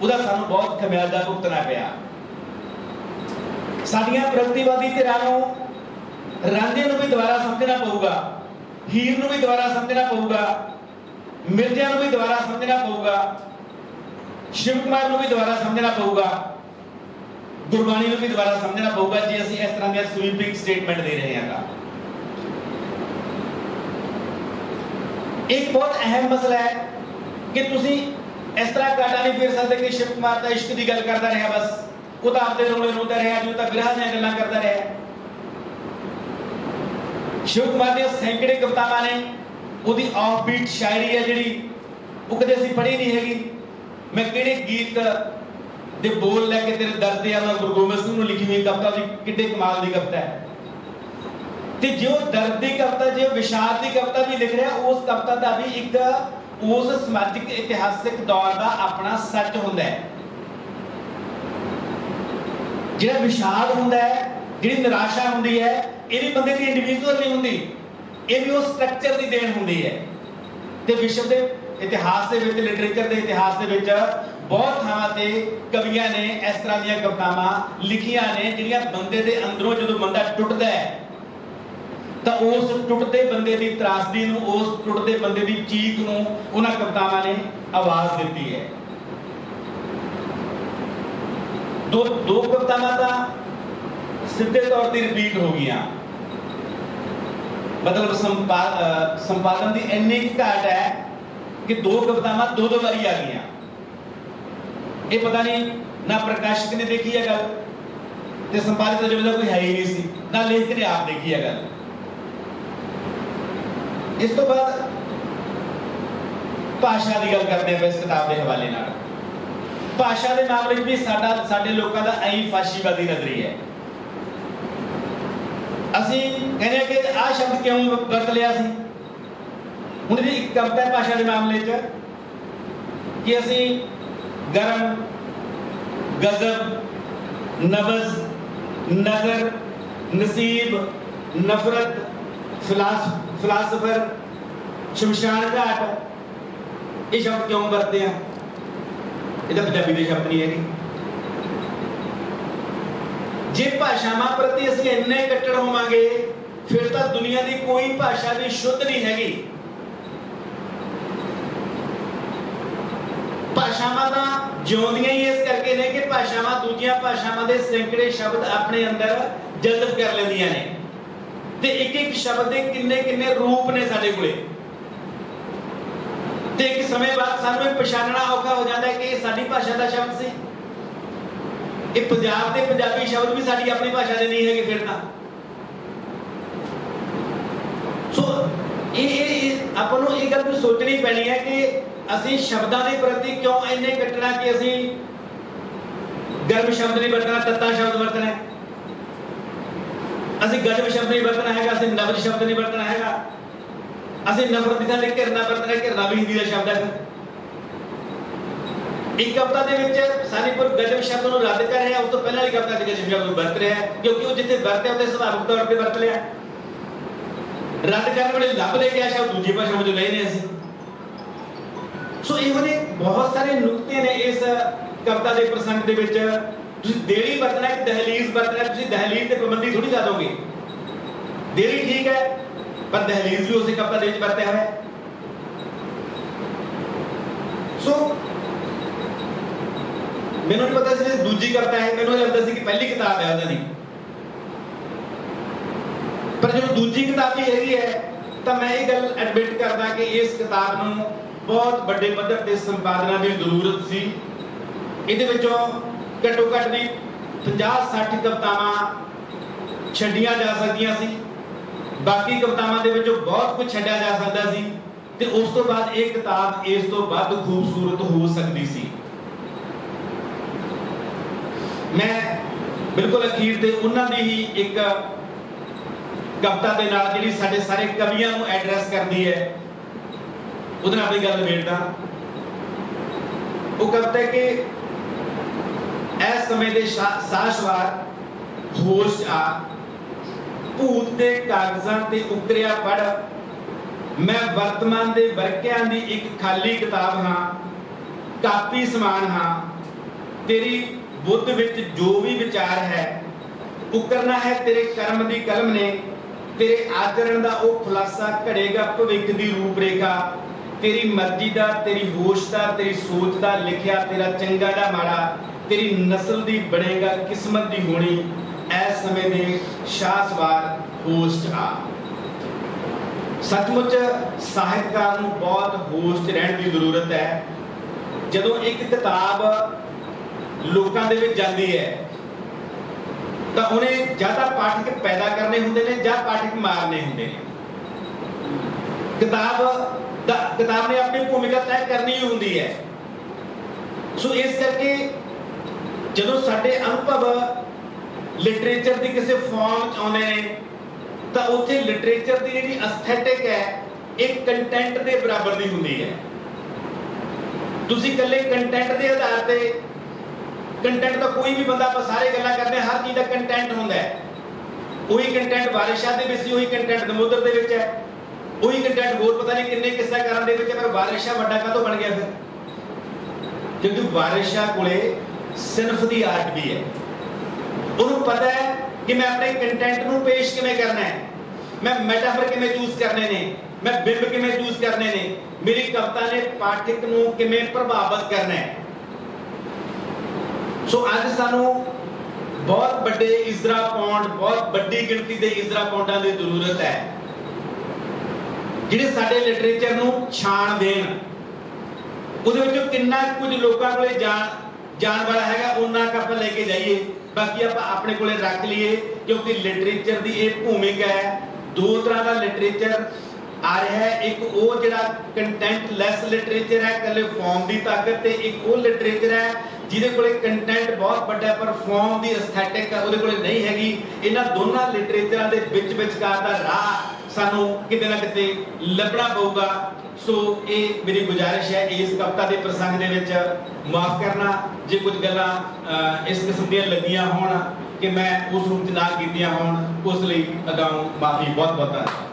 ਉਹਦਾ ਸਾਨੂੰ ਬਹੁਤ ਖਮਿਆਜ਼ਾ ਭੁਗਤਣਾ ਪਿਆ। ਸਾਡੀਆਂ ਪ੍ਰਗਤੀਵਾਦੀ ਧਿਰਾਂ ਨੂੰ ਰਾਂਝੇ ਨੂੰ ਵੀ ਦੁਬਾਰਾ ਸਮਝਣਾ ਪਊਗਾ, ਹੀਰ ਨੂੰ ਵੀ ਦੁਬਾਰਾ ਸਮਝਣਾ ਪਊਗਾ, ਮਿਰਜ਼ਿਆਂ ਨੂੰ ਵੀ ਦੁਬਾਰਾ ਸਮਝਣਾ ਪਊਗਾ। ਸ਼ਿਵ ਕੁਮਾਰ ਨੂੰ ਵੀ ਦੁਬਾਰਾ ਸਮਝਣਾ ਪਊਗਾ। ਗੁਰਬਾਣੀ ਨੂੰ ਵੀ ਦੁਬਾਰਾ ਸਮਝਣਾ ਪਊਗਾ ਜੇ, ਅਸੀਂ ਇਸ ਤਰ੍ਹਾਂ ਦੀਆਂ ਸਵੀਪਿੰਗ ਸਟੇਟਮੈਂਟ ਦੇ ਰਹੇ ਹਾਂ। ਤਾਂ ਇੱਕ ਬਹੁਤ ਅਹਿਮ ਮਸਲਾ ਹੈ ਕਿ ਤੁਸੀਂ ਇਸ ਤਰ੍ਹਾਂ ਕਾਟਾ ਨਹੀਂ ਫੇਰ ਸਕਦੇ ਕਿ ਸ਼ਿਵ ਕੁਮਾਰ ਦਾ ਇਸ਼ਕ ਦੀ ਗੱਲ ਕਰਦਾ ਰਿਹਾ ਬਸ। ਉਹ ਤਾਂ ਆਪਦੇ ਰੋਲੇ ਰੋਂਦਾ ਰਿਹਾ ਜੋ ਤਾਂ ਵਿਰਹ ਦੀਆਂ ਗੱਲਾਂ ਕਰਦਾ ਰਿਹਾ। ਸ਼ਿਵ ਕੁਮਾਰ ਦੀਆਂ ਸੈਂਕੜੇ ਕਵਿਤਾਵਾਂ ਨੇ, ਉਹਦੀ ਆਫ ਬੀਟ ਸ਼ਾਇਰੀ ਹੈ ਜਿਹੜੀ, ਉਹ ਕਦੇ ਅਸੀਂ ਪੜ੍ਹੀ ਨਹੀਂ ਹੈਗੀ। ਮੈਂ ਕਿਹੜੇ ਗੀਤ ਦੇ ਬੋਲ ਲੈ ਕੇ ਤੇਰੇ ਦਰਦ ਆ ਮੈਂ ਗੁਰੂ ਗੋਬਿੰਦ ਸਿੰਘ ਨੂੰ ਲਿਖੀ ਹੋਈ ਕਵਿਤਾ ਦੀ ਕਿੱਡੇ ਕਮਾਲ ਦੀ ਕਵਿਤਾ ਹੈ। ਤੇ ਜੋ ਦਰਦ ਦੀ ਕਵਿਤਾ, ਜੇ ਵਿਸ਼ਾਦ ਦੀ ਕਵਿਤਾ ਵੀ ਲਿਖ ਰਿਹਾ, ਉਸ ਕਵਿਤਾ ਦਾ ਵੀ ਇੱਕ ਉਸ ਸਮਾਜਿਕ ਇਤਿਹਾਸਿਕ ਦੌਰ ਦਾ ਆਪਣਾ ਸੱਚ ਹੁੰਦਾ ਹੈ। ਜਿਹੜਾ ਵਿਸ਼ਾਦ ਹੁੰਦਾ ਹੈ, ਜਿਹੜੀ ਨਿਰਾਸ਼ਾ ਹੁੰਦੀ ਹੈ, ਇਹ ਵੀ ਬੰਦੇ ਦੀ ਇੰਡੀਵਿਜੂਅਲ ਨਹੀਂ ਹੁੰਦੀ। ਇਹ ਵੀ ਉਸ ਸਟਰਕਚਰ ਦੀ ਦੇਣ ਹੁੰਦੀ ਹੈ। ਤੇ ਵਿਸ਼ਵ ਦੇ ਇਤਿਹਾਸ ਦੇ ਵਿੱਚ ਲਿਟਰੇਚਰ ਦੇ ਇਤਿਹਾਸ ਦੇ ਵਿੱਚ ਬਹੁਤ ਥਾਵਾਂ ਤੇ ਕਵੀਆਂ ਨੇ ਇਸ ਤਰ੍ਹਾਂ ਦੀਆਂ ਕਵਿਤਾਵਾਂ ਲਿਖੀਆਂ ਨੇ, ਜਿਹੜੀਆਂ ਬੰਦੇ ਦੇ ਅੰਦਰੋਂ ਜਦੋਂ ਬੰਦਾ ਟੁੱਟਦਾ ਹੈ, ਤਾਂ ਉਸ ਟੁੱਟਦੇ ਬੰਦੇ ਦੀ ਤਰਾਸਦੀ ਨੂੰ, ਉਸ ਟੁੱਟਦੇ ਬੰਦੇ ਦੀ ਚੀਖ ਨੂੰ ਉਹਨਾਂ ਕਵਿਤਾਵਾਂ ਨੇ ਆਵਾਜ਼ ਦਿੱਤੀ ਹੈ। ਦੋ ਦੋ ਕਵਿਤਾਵਾਂ ਤਾਂ ਸਿੱਧੇ ਤੌਰ ਤੇ ਰਿਪੀਟ ਹੋ ਗਈਆਂ। ਮਤਲਬ ਸੰਪਾ- ਸੰਪਾਦਨ ਦੀ ਇੰਨੀ ਕੁ ਘਾਟ ਹੈ ਕਿ ਦੋ ਕਵਿਤਾਵਾਂ ਦੋ ਦੋ ਵਾਰੀ ਆ ਗਈਆਂ। ਇਹ ਪਤਾ ਨਹੀਂ ਨਾ ਪ੍ਰਕਾਸ਼ਕ ਨੇ ਦੇਖੀ ਹੈ ਗੱਲ ਤੇ ਸੰਪਾਦਕ ਜਿਵੇਂ ਦਾ ਕੋਈ ਹੈ ਹੀ ਨਹੀਂ ਸੀ, ਨਾ ਲੇਖਕ ਨੇ ਆਪ ਦੇਖੀ ਹੈ ਗੱਲ। ਇਸ ਤੋਂ ਬਾਅਦ ਭਾਸ਼ਾ ਦੀ ਗੱਲ ਕਰਦੇ ਹਾਂ ਇਸ ਕਿਤਾਬ ਦੇ ਹਵਾਲੇ ਨਾਲ। ਭਾਸ਼ਾ ਦੇ ਮਾਮਲੇ ਚ ਵੀ ਸਾਡਾ, ਸਾਡੇ ਲੋਕਾਂ ਦਾ ਐਂ ਫਾਸ਼ੀਵਾਦੀ ਨਜ਼ਰੀਆ ਹੈ। ਅਸੀਂ ਕਹਿੰਦੇ ਹਾਂ ਕਿ ਆਹ ਸ਼ਬਦ ਕਿਉਂ ਵਰਤ ਲਿਆ ਸੀ? ਹੁਣ ਇਹਦੀ ਇੱਕ ਕਵਿਤਾ ਭਾਸ਼ਾ ਦੇ ਮਾਮਲੇ 'ਚ ਕਿ ਅਸੀਂ ਗਰਮ, ਗਜ਼ਬ, ਨਬਜ਼, ਨਜ਼ਰ, ਨਸੀਬ, ਨਫ਼ਰਤ, ਫਿਲਾਸ, ਫਿਲਾਸਫਰ, ਸ਼ਮਸ਼ਾਨ ਘਾਟ, ਇਹ ਸ਼ਬਦ ਕਿਉਂ ਵਰਤਦੇ ਆ? ਇਹ ਤਾਂ ਪੰਜਾਬੀ ਦੇ ਸ਼ਬਦ ਨਹੀਂ ਹੈਗੇ। ਜੇ ਭਾਸ਼ਾਵਾਂ ਪ੍ਰਤੀ ਅਸੀਂ ਇੰਨੇ ਕੱਟੜ ਹੋਵਾਂਗੇ, ਫਿਰ ਤਾਂ ਦੁਨੀਆ ਦੀ ਕੋਈ ਭਾਸ਼ਾ ਵੀ ਸ਼ੁੱਧ ਨਹੀਂ ਹੈਗੀ। ਭਾਸ਼ਾਵਾਂ ਤਾਂ ਜਿਉਂਦੀਆਂ ਹੀ ਇਸ ਕਰਕੇ ਨੇ ਕਿ ਭਾਸ਼ਾਵਾਂ ਦੂਜੀਆਂ ਭਾਸ਼ਾਵਾਂ ਦੇ ਸੈਂਕੜੇ ਸ਼ਬਦ ਆਪਣੇ ਅੰਦਰ ਜਜ਼ਬ ਕਰ ਲੈਂਦੀਆਂ ਨੇ। ਤੇ ਇੱਕ ਇੱਕ ਸ਼ਬਦ ਦੇ ਕਿੰਨੇ ਕਿੰਨੇ ਰੂਪ ਨੇ ਸਾਡੇ ਕੋਲੇ। ਤੇ ਇੱਕ ਸਮੇਂ ਬਾਅਦ ਸਾਨੂੰ ਇਹ ਪਛਾਣਨਾ ਔਖਾ ਹੋ ਜਾਂਦਾ ਹੈ ਕਿ ਇਹ ਸਾਡੀ ਭਾਸ਼ਾ ਦਾ ਸ਼ਬਦ ਸੀ। ਇਹ ਪੰਜਾਬ ਦੇ ਪੰਜਾਬੀ ਸ਼ਬਦ ਵੀ ਸਾਡੀ ਆਪਣੀ ਭਾਸ਼ਾ ਦੇ ਨਹੀਂ ਹੈਗੇ ਫਿਰ ਤਾਂ। ਸੋ ਇਹ ਇਹ ਆਪਾਂ ਨੂੰ ਇਹ ਗੱਲ ਵੀ ਸੋਚਣੀ ਪੈਣੀ ਹੈ ਕਿ ਅਸੀਂ ਸ਼ਬਦਾਂ ਦੇ ਪ੍ਰਤੀ ਕਿਉਂ ਇੰਨੇ ਕੱਟਣਾ ਕਿ ਅਸੀਂ ਗਰਮ ਸ਼ਬਦ ਨਹੀਂ ਵਰਤਣਾ, ਤੱਤਾ ਸ਼ਬਦ ਵਰਤਣਾ ਹੈ। ਅਸੀਂ ਗਜਬ ਸ਼ਬਦ ਨਹੀਂ ਵਰਤਣਾ ਹੈਗਾ, ਅਸੀਂ ਨਬਜ ਸ਼ਬਦ ਨਹੀਂ ਵਰਤਣਾ ਹੈਗਾ। ਅਸੀਂ ਨਫ਼ਰਤ ਦੀ ਥਾਂ ਘਿਰਨਾ ਵਰਤਣਾ ਘਿਰਨਾ ਵੀ ਹਿੰਦੀ ਦਾ ਸ਼ਬਦ ਹੈ। ਇੱਕ ਕਵਿਤਾ ਦੇ ਵਿੱਚ ਸਾਨੀਪੁਰ ਗਜਬ ਸ਼ਬਦ ਨੂੰ ਰੱਦ ਕਰ ਰਿਹਾ, ਉਸ ਤੋਂ ਪਹਿਲਾਂ ਵਾਲੀ ਕਵਿਤਾ ਦੇ ਗਜਬ ਸ਼ਬਦ ਨੂੰ ਵਰਤ ਰਿਹਾ ਕਿਉਂਕਿ ਉਹ ਜਿੱਥੇ ਵਰਤਿਆ ਉੱਥੇ ਸੁਭਾਵਿਕ ਤੌਰ ਤੇ ਵਰਤ ਲਿਆ। ਰੱਦ ਕਰਨ ਵੇਲੇ ਲੱਭ ਲੈ ਗਿਆ ਸ਼ਬਦ ਦੂਜੀ ਭਾਸ਼ਾ ਵਿੱਚੋਂ ਲਏ ਨੇ ਅਸੀਂ ਸੋ। ਇਹੋ ਜਿਹੇ ਬਹੁਤ ਸਾਰੇ ਨੁਕਤੇ ਨੇ ਇਸ ਕਵਿਤਾ ਦੇ ਪ੍ਰਸੰਗ ਦੇ ਵਿੱਚ। ਤੁਸੀਂ ਦੇਲੀ ਵਰਤਣਾ ਹੈ ਕਿ ਦਹਲੀਜ਼ ਵਰਤਣਾ ਤੁਸੀਂ ਦਹਲੀਜ਼ ਤੇ ਪਾਬੰਦੀ ਥੋੜੀ ਲਾ ਦੋਗੇ ਦੇਲੀ ਠੀਕ ਹੈ, ਪਰ ਦਹਲੀਜ਼ ਵੀ ਉਸੇ ਕਵਿਤਾ ਦੇ ਵਿੱਚ ਵਰਤਿਆ ਹੋਇਆ ਹੈ। ਸੋ ਮੈਨੂੰ ਨਹੀਂ ਪਤਾ ਸੀ ਦੂਜੀ ਕਵਿਤਾ ਹੈ। ਮੈਨੂੰ ਇਹ ਲੱਗਦਾ ਸੀ ਕਿ ਪਹਿਲੀ ਕਿਤਾਬ ਹੈ ਉਹਨਾਂ ਦੀ ਪਰ ਜਦੋਂ ਦੂਜੀ ਕਿਤਾਬ ਵੀ ਹੈਗੀ ਹੈ, ਤਾਂ ਮੈਂ ਇਹ ਗੱਲ ਐਡਮਿਟ ਕਰਦਾ ਕਿ ਇਸ ਕਿਤਾਬ ਨੂੰ ਬਹੁਤ ਵੱਡੇ ਪੱਧਰ ਤੇ ਸੰਪਾਦਨਾ ਦੀ ਜ਼ਰੂਰਤ ਸੀ। ਇਹਦੇ ਵਿੱਚੋਂ ਘੱਟੋ ਘੱਟ ਵੀ 50 60 ਕਵਿਤਾਵਾਂ ਛੱਡੀਆਂ ਜਾ ਸਕਦੀਆਂ ਸੀ। ਬਾਕੀ ਕਵਿਤਾਵਾਂ ਦੇ ਵਿੱਚੋਂ ਬਹੁਤ ਕੁਝ ਛੱਡਿਆ ਜਾ ਸਕਦਾ ਸੀ ਤੇ ਉਸ ਤੋਂ ਬਾਅਦ ਇਹ ਕਿਤਾਬ ਇਸ ਤੋਂ ਵੱਧ ਖੂਬਸੂਰਤ ਹੋ ਸਕਦੀ ਸੀ। ਮੈਂ ਬਿਲਕੁਲ ਅਖੀਰ ਤੇ ਉਹਨਾਂ ਦੀ ਹੀ ਇੱਕ ਕਵਿਤਾ ਦੇ ਨਾਲ ਜਿਹੜੀ ਸਾਡੇ ਸਾਰੇ ਕਵੀਆਂ ਨੂੰ ਐਡਰੈਸ ਕਰਦੀ ਹੈ, ਉਹਦੇ ਨਾਲ ਆਪਣੀ ਗੱਲ ਵੇੜਦਾ ਉਹ ਕਵਿਤਾ ਹੈ ਕਿ ਇਸ ਸਮੇਂ ਦੇ ਸਾਸ਼ਵਾਰ ਹੋਸ਼ ਆ, ਭੂਤ ਦੇ ਕਾਗਜ਼ਾਂ ਤੇ ਉਕਰਿਆ ਪੜ। ਮੈਂ ਵਰਤਮਾਨ ਦੇ ਵਰਕਿਆਂ ਦੀ ਇੱਕ ਖਾਲੀ ਕਿਤਾਬ ਹਾਂ, ਕਾਪੀ ਸਮਾਨ ਹਾਂ। ਤੇਰੀ ਬੁੱਧ ਵਿੱਚ ਜੋ ਵੀ ਵਿਚਾਰ ਹੈ ਉਕਰਨਾ ਹੈ ਤੇਰੇ ਕਰਮ ਦੀ ਕਲਮ ਨੇ। ਤੇਰੇ ਆਚਰਣ ਦਾ ਉਹ ਖੁਲਾਸਾ ਘੜੇਗਾ, ਭਵਿੱਖ ਦੀ ਰੂਪਰੇਖਾ। ਤੇਰੀ ਮਰਜ਼ੀ ਦਾ, ਤੇਰੀ ਹੋਸ਼ ਦਾ, ਤੇਰੀ ਸੋਚ ਦਾ ਲਿਖਿਆ ਤੇਰਾ ਚੰਗਾ ਦਾ ਮਾੜਾ, ਤੇਰੀ ਨਸਲ ਦੀ ਬਣੇਗਾ, ਕਿਸਮਤ ਦੀ ਹੋਣੀ। ਐਸ ਸਮੇਂ ਦੇ ਸ਼ਾਸਵਾਰ ਹੋਸ਼ ਆ। ਸੱਚਮੁੱਚ ਸਾਹਿਤਕਾਰ ਨੂੰ ਬਹੁਤ ਹੋਸਟ ਰਹਿਣ ਦੀ ਜ਼ਰੂਰਤ ਹੈ। ਜਦੋਂ ਇੱਕ ਕਿਤਾਬ ਲੋਕਾਂ ਦੇ ਵਿੱਚ ਜਾਂਦੀ ਹੈ ਤਾਂ ਉਹਨੇ ਜਾਂ ਤਾਂ ਪਾਠਕ ਪੈਦਾ ਕਰਨੇ ਹੁੰਦੇ ਨੇ ਜਾਂ ਪਾਠਕ ਮਾਰਨੇ ਹੁੰਦੇ ਨੇ। ਕਿਤਾਬ ਦਾ ਕਿਤਾਬ ਨੇ ਆਪਣੀ ਭੂਮਿਕਾ ਤੈਅ ਕਰਨੀ ਹੀ ਹੁੰਦੀ ਹੈ। ਸੋ ਇਸ ਕਰਕੇ ਜਦੋਂ ਸਾਡੇ ਅਨੁਭਵ ਲਿਟਰੇਚਰ ਦੀ ਕਿਸੇ ਫਾਰਮ ਚ ਆਉਂਦੇ ਨੇ, ਤਾਂ ਉੱਥੇ ਲਿਟਰੇਚਰ ਦੀ ਜਿਹੜੀ ਅਸਥੈਟਿਕ ਹੈ, ਇਹ ਕੰਟੈਂਟ ਦੇ ਬਰਾਬਰ ਦੀ ਹੁੰਦੀ ਹੈ। ਤੁਸੀਂ ਇਕੱਲੇ ਕੰਟੈਂਟ ਦੇ ਆਧਾਰ ਤੇ ਕੰਟੈਂਟ ਦਾ ਕੋਈ ਵੀ ਬੰਦਾ ਆਪਾਂ ਸਾਰੇ ਗੱਲਾਂ ਕਰਦੇ ਹਾਂ, ਹਰ ਚੀਜ਼ ਦਾ ਕੰਟੈਂਟ ਹੁੰਦਾ ਹੈ। ਉਹੀ ਕੰਟੈਂਟ ਵਾਰਿਸ਼ਾਂ ਦੇ ਵਿੱਚ ਸੀ, ਉਹੀ ਕੰਟੈਂਟ ਨਮੋਦਰ ਦੇ ਵਿੱਚ ਹੈ। ਉਹੀ ਕੰਟੈਂਟ ਹੋਰ ਪਤਾ ਨਹੀਂ ਕਿੰਨੇ ਕਿੱਸਾਕਾਰਾਂ ਦੇ ਵਿੱਚ ਪਰ ਵਾਰਿਸ਼ਾਂ ਵੱਡਾ ਕਾਹਤੋਂ ਬਣ ਗਿਆ ਫਿਰ? ਕਿਉਂਕਿ ਵਾਰਿਸ਼ਾਂ ਕੋਲੇ ਸਿਨਫ ਦੀ ਆਰਟ ਵੀ ਹੈ। ਉਹਨੂੰ ਪਤਾ ਹੈ ਕਿ ਮੈਂ ਆਪਣੇ ਕੰਟੈਂਟ ਨੂੰ ਪੇਸ਼ ਕਿਵੇਂ ਕਰਨਾ ਹੈ। ਮੈਂ ਮੈਟਾਫਰ ਕਿਵੇਂ ਚੂਜ਼ ਕਰਨੇ ਨੇ? ਮੈਂ ਬਿੰਬ ਕਿਵੇਂ ਚੂਜ਼ ਕਰਨੇ ਨੇ? ਮੇਰੀ ਕਵਿਤਾ ਨੇ ਪਾਠਕ ਨੂੰ ਕਿਵੇਂ ਪ੍ਰਭਾਵਿਤ ਕਰਨਾ ਹੈ? ਸੋ ਅੱਜ ਸਾਨੂੰ ਬਹੁਤ ਵੱਡੇ ਇਜ਼ਰਾ ਪੌਂਡ, ਬਹੁਤ ਵੱਡੀ ਗਿਣਤੀ ਦੇ ਇਜ਼ਰਾ ਪੌਂਡਾਂ ਦੀ ਜ਼ਰੂਰਤ ਹੈ। ਜਿਹੜੇ ਸਾਡੇ ਲਿਟਰੇਚਰ ਨੂੰ ਛਾਣ ਦੇਣ, ਉਹਦੇ ਵਿੱਚੋਂ ਕਿੰਨਾ ਕੁਝ ਲੋਕਾਂ ਕੋਲੇ ਜਾਣ ਜਾਣ ਵਾਲਾ ਹੈਗਾ, ਉਹਨਾਂ ਕ ਲੈ ਕੇ ਜਾਈਏ। ਬਾਕੀ ਆਪਾਂ ਆਪਣੇ ਕੋਲੇ ਰੱਖ ਲਈਏ, ਕਿਉਂਕਿ ਲਿਟਰੇਚਰ ਦੀ ਇਹ ਭੂਮਿਕਾ ਹੈ। ਦੋ ਤਰ੍ਹਾਂ ਦਾ ਲਿਟਰੇਚਰ ਆ ਰਿਹਾ ਹੈ। ਇੱਕ ਉਹ ਜਿਹੜਾ ਕੰਟੈਂਟ ਲੈਸ ਲਿਟਰੇਚਰ ਹੈ, ਇਕੱਲੇ ਫਾਰਮ ਦੀ ਤਾਕਤ ਤੇ ਇੱਕ ਉਹ ਲਿਟਰੇਚਰ ਹੈ ਜਿਹਦੇ ਕੋਲੇ ਕੰਟੈਂਟ ਬਹੁਤ ਵੱਡਾ ਪਰ ਫਾਰਮ ਦੀ ਐਸਥੈਟਿਕ ਉਹਦੇ ਕੋਲੇ ਨਹੀਂ ਹੈਗੀ। ਇਹਨਾਂ ਦੋਨਾਂ ਲਿਟਰੇਚਰਾਂ ਦੇ ਵਿੱਚ ਵਿਚਕਾਰ ਦਾ ਰਾਹ ਸਾਨੂੰ ਕਿਤੇ ਨਾ ਕਿਤੇ ਲੱਭਣਾ ਪਊਗਾ। ਸੋ ਇਹ ਮੇਰੀ ਗੁਜ਼ਾਰਿਸ਼ ਹੈ, ਇਸ ਕਵਿਤਾ ਦੇ ਪ੍ਰਸੰਗ ਦੇ ਵਿੱਚ ਮਾਫ ਕਰਨਾ। ਜੇ ਕੁਝ ਗੱਲਾਂ ਇਸ ਕਿਸਮ ਦੀਆਂ ਲੱਗੀਆਂ ਹੋਣ ਕਿ ਮੈਂ ਉਸ ਰੂਪ 'ਚ ਨਾ ਕੀਤੀਆਂ ਹੋਣ, ਉਸ ਲਈ ਅਗਾਊਂ ਮਾਫੀ ਬਹੁਤ ਬਹੁਤ ਧੰਨਵਾਦ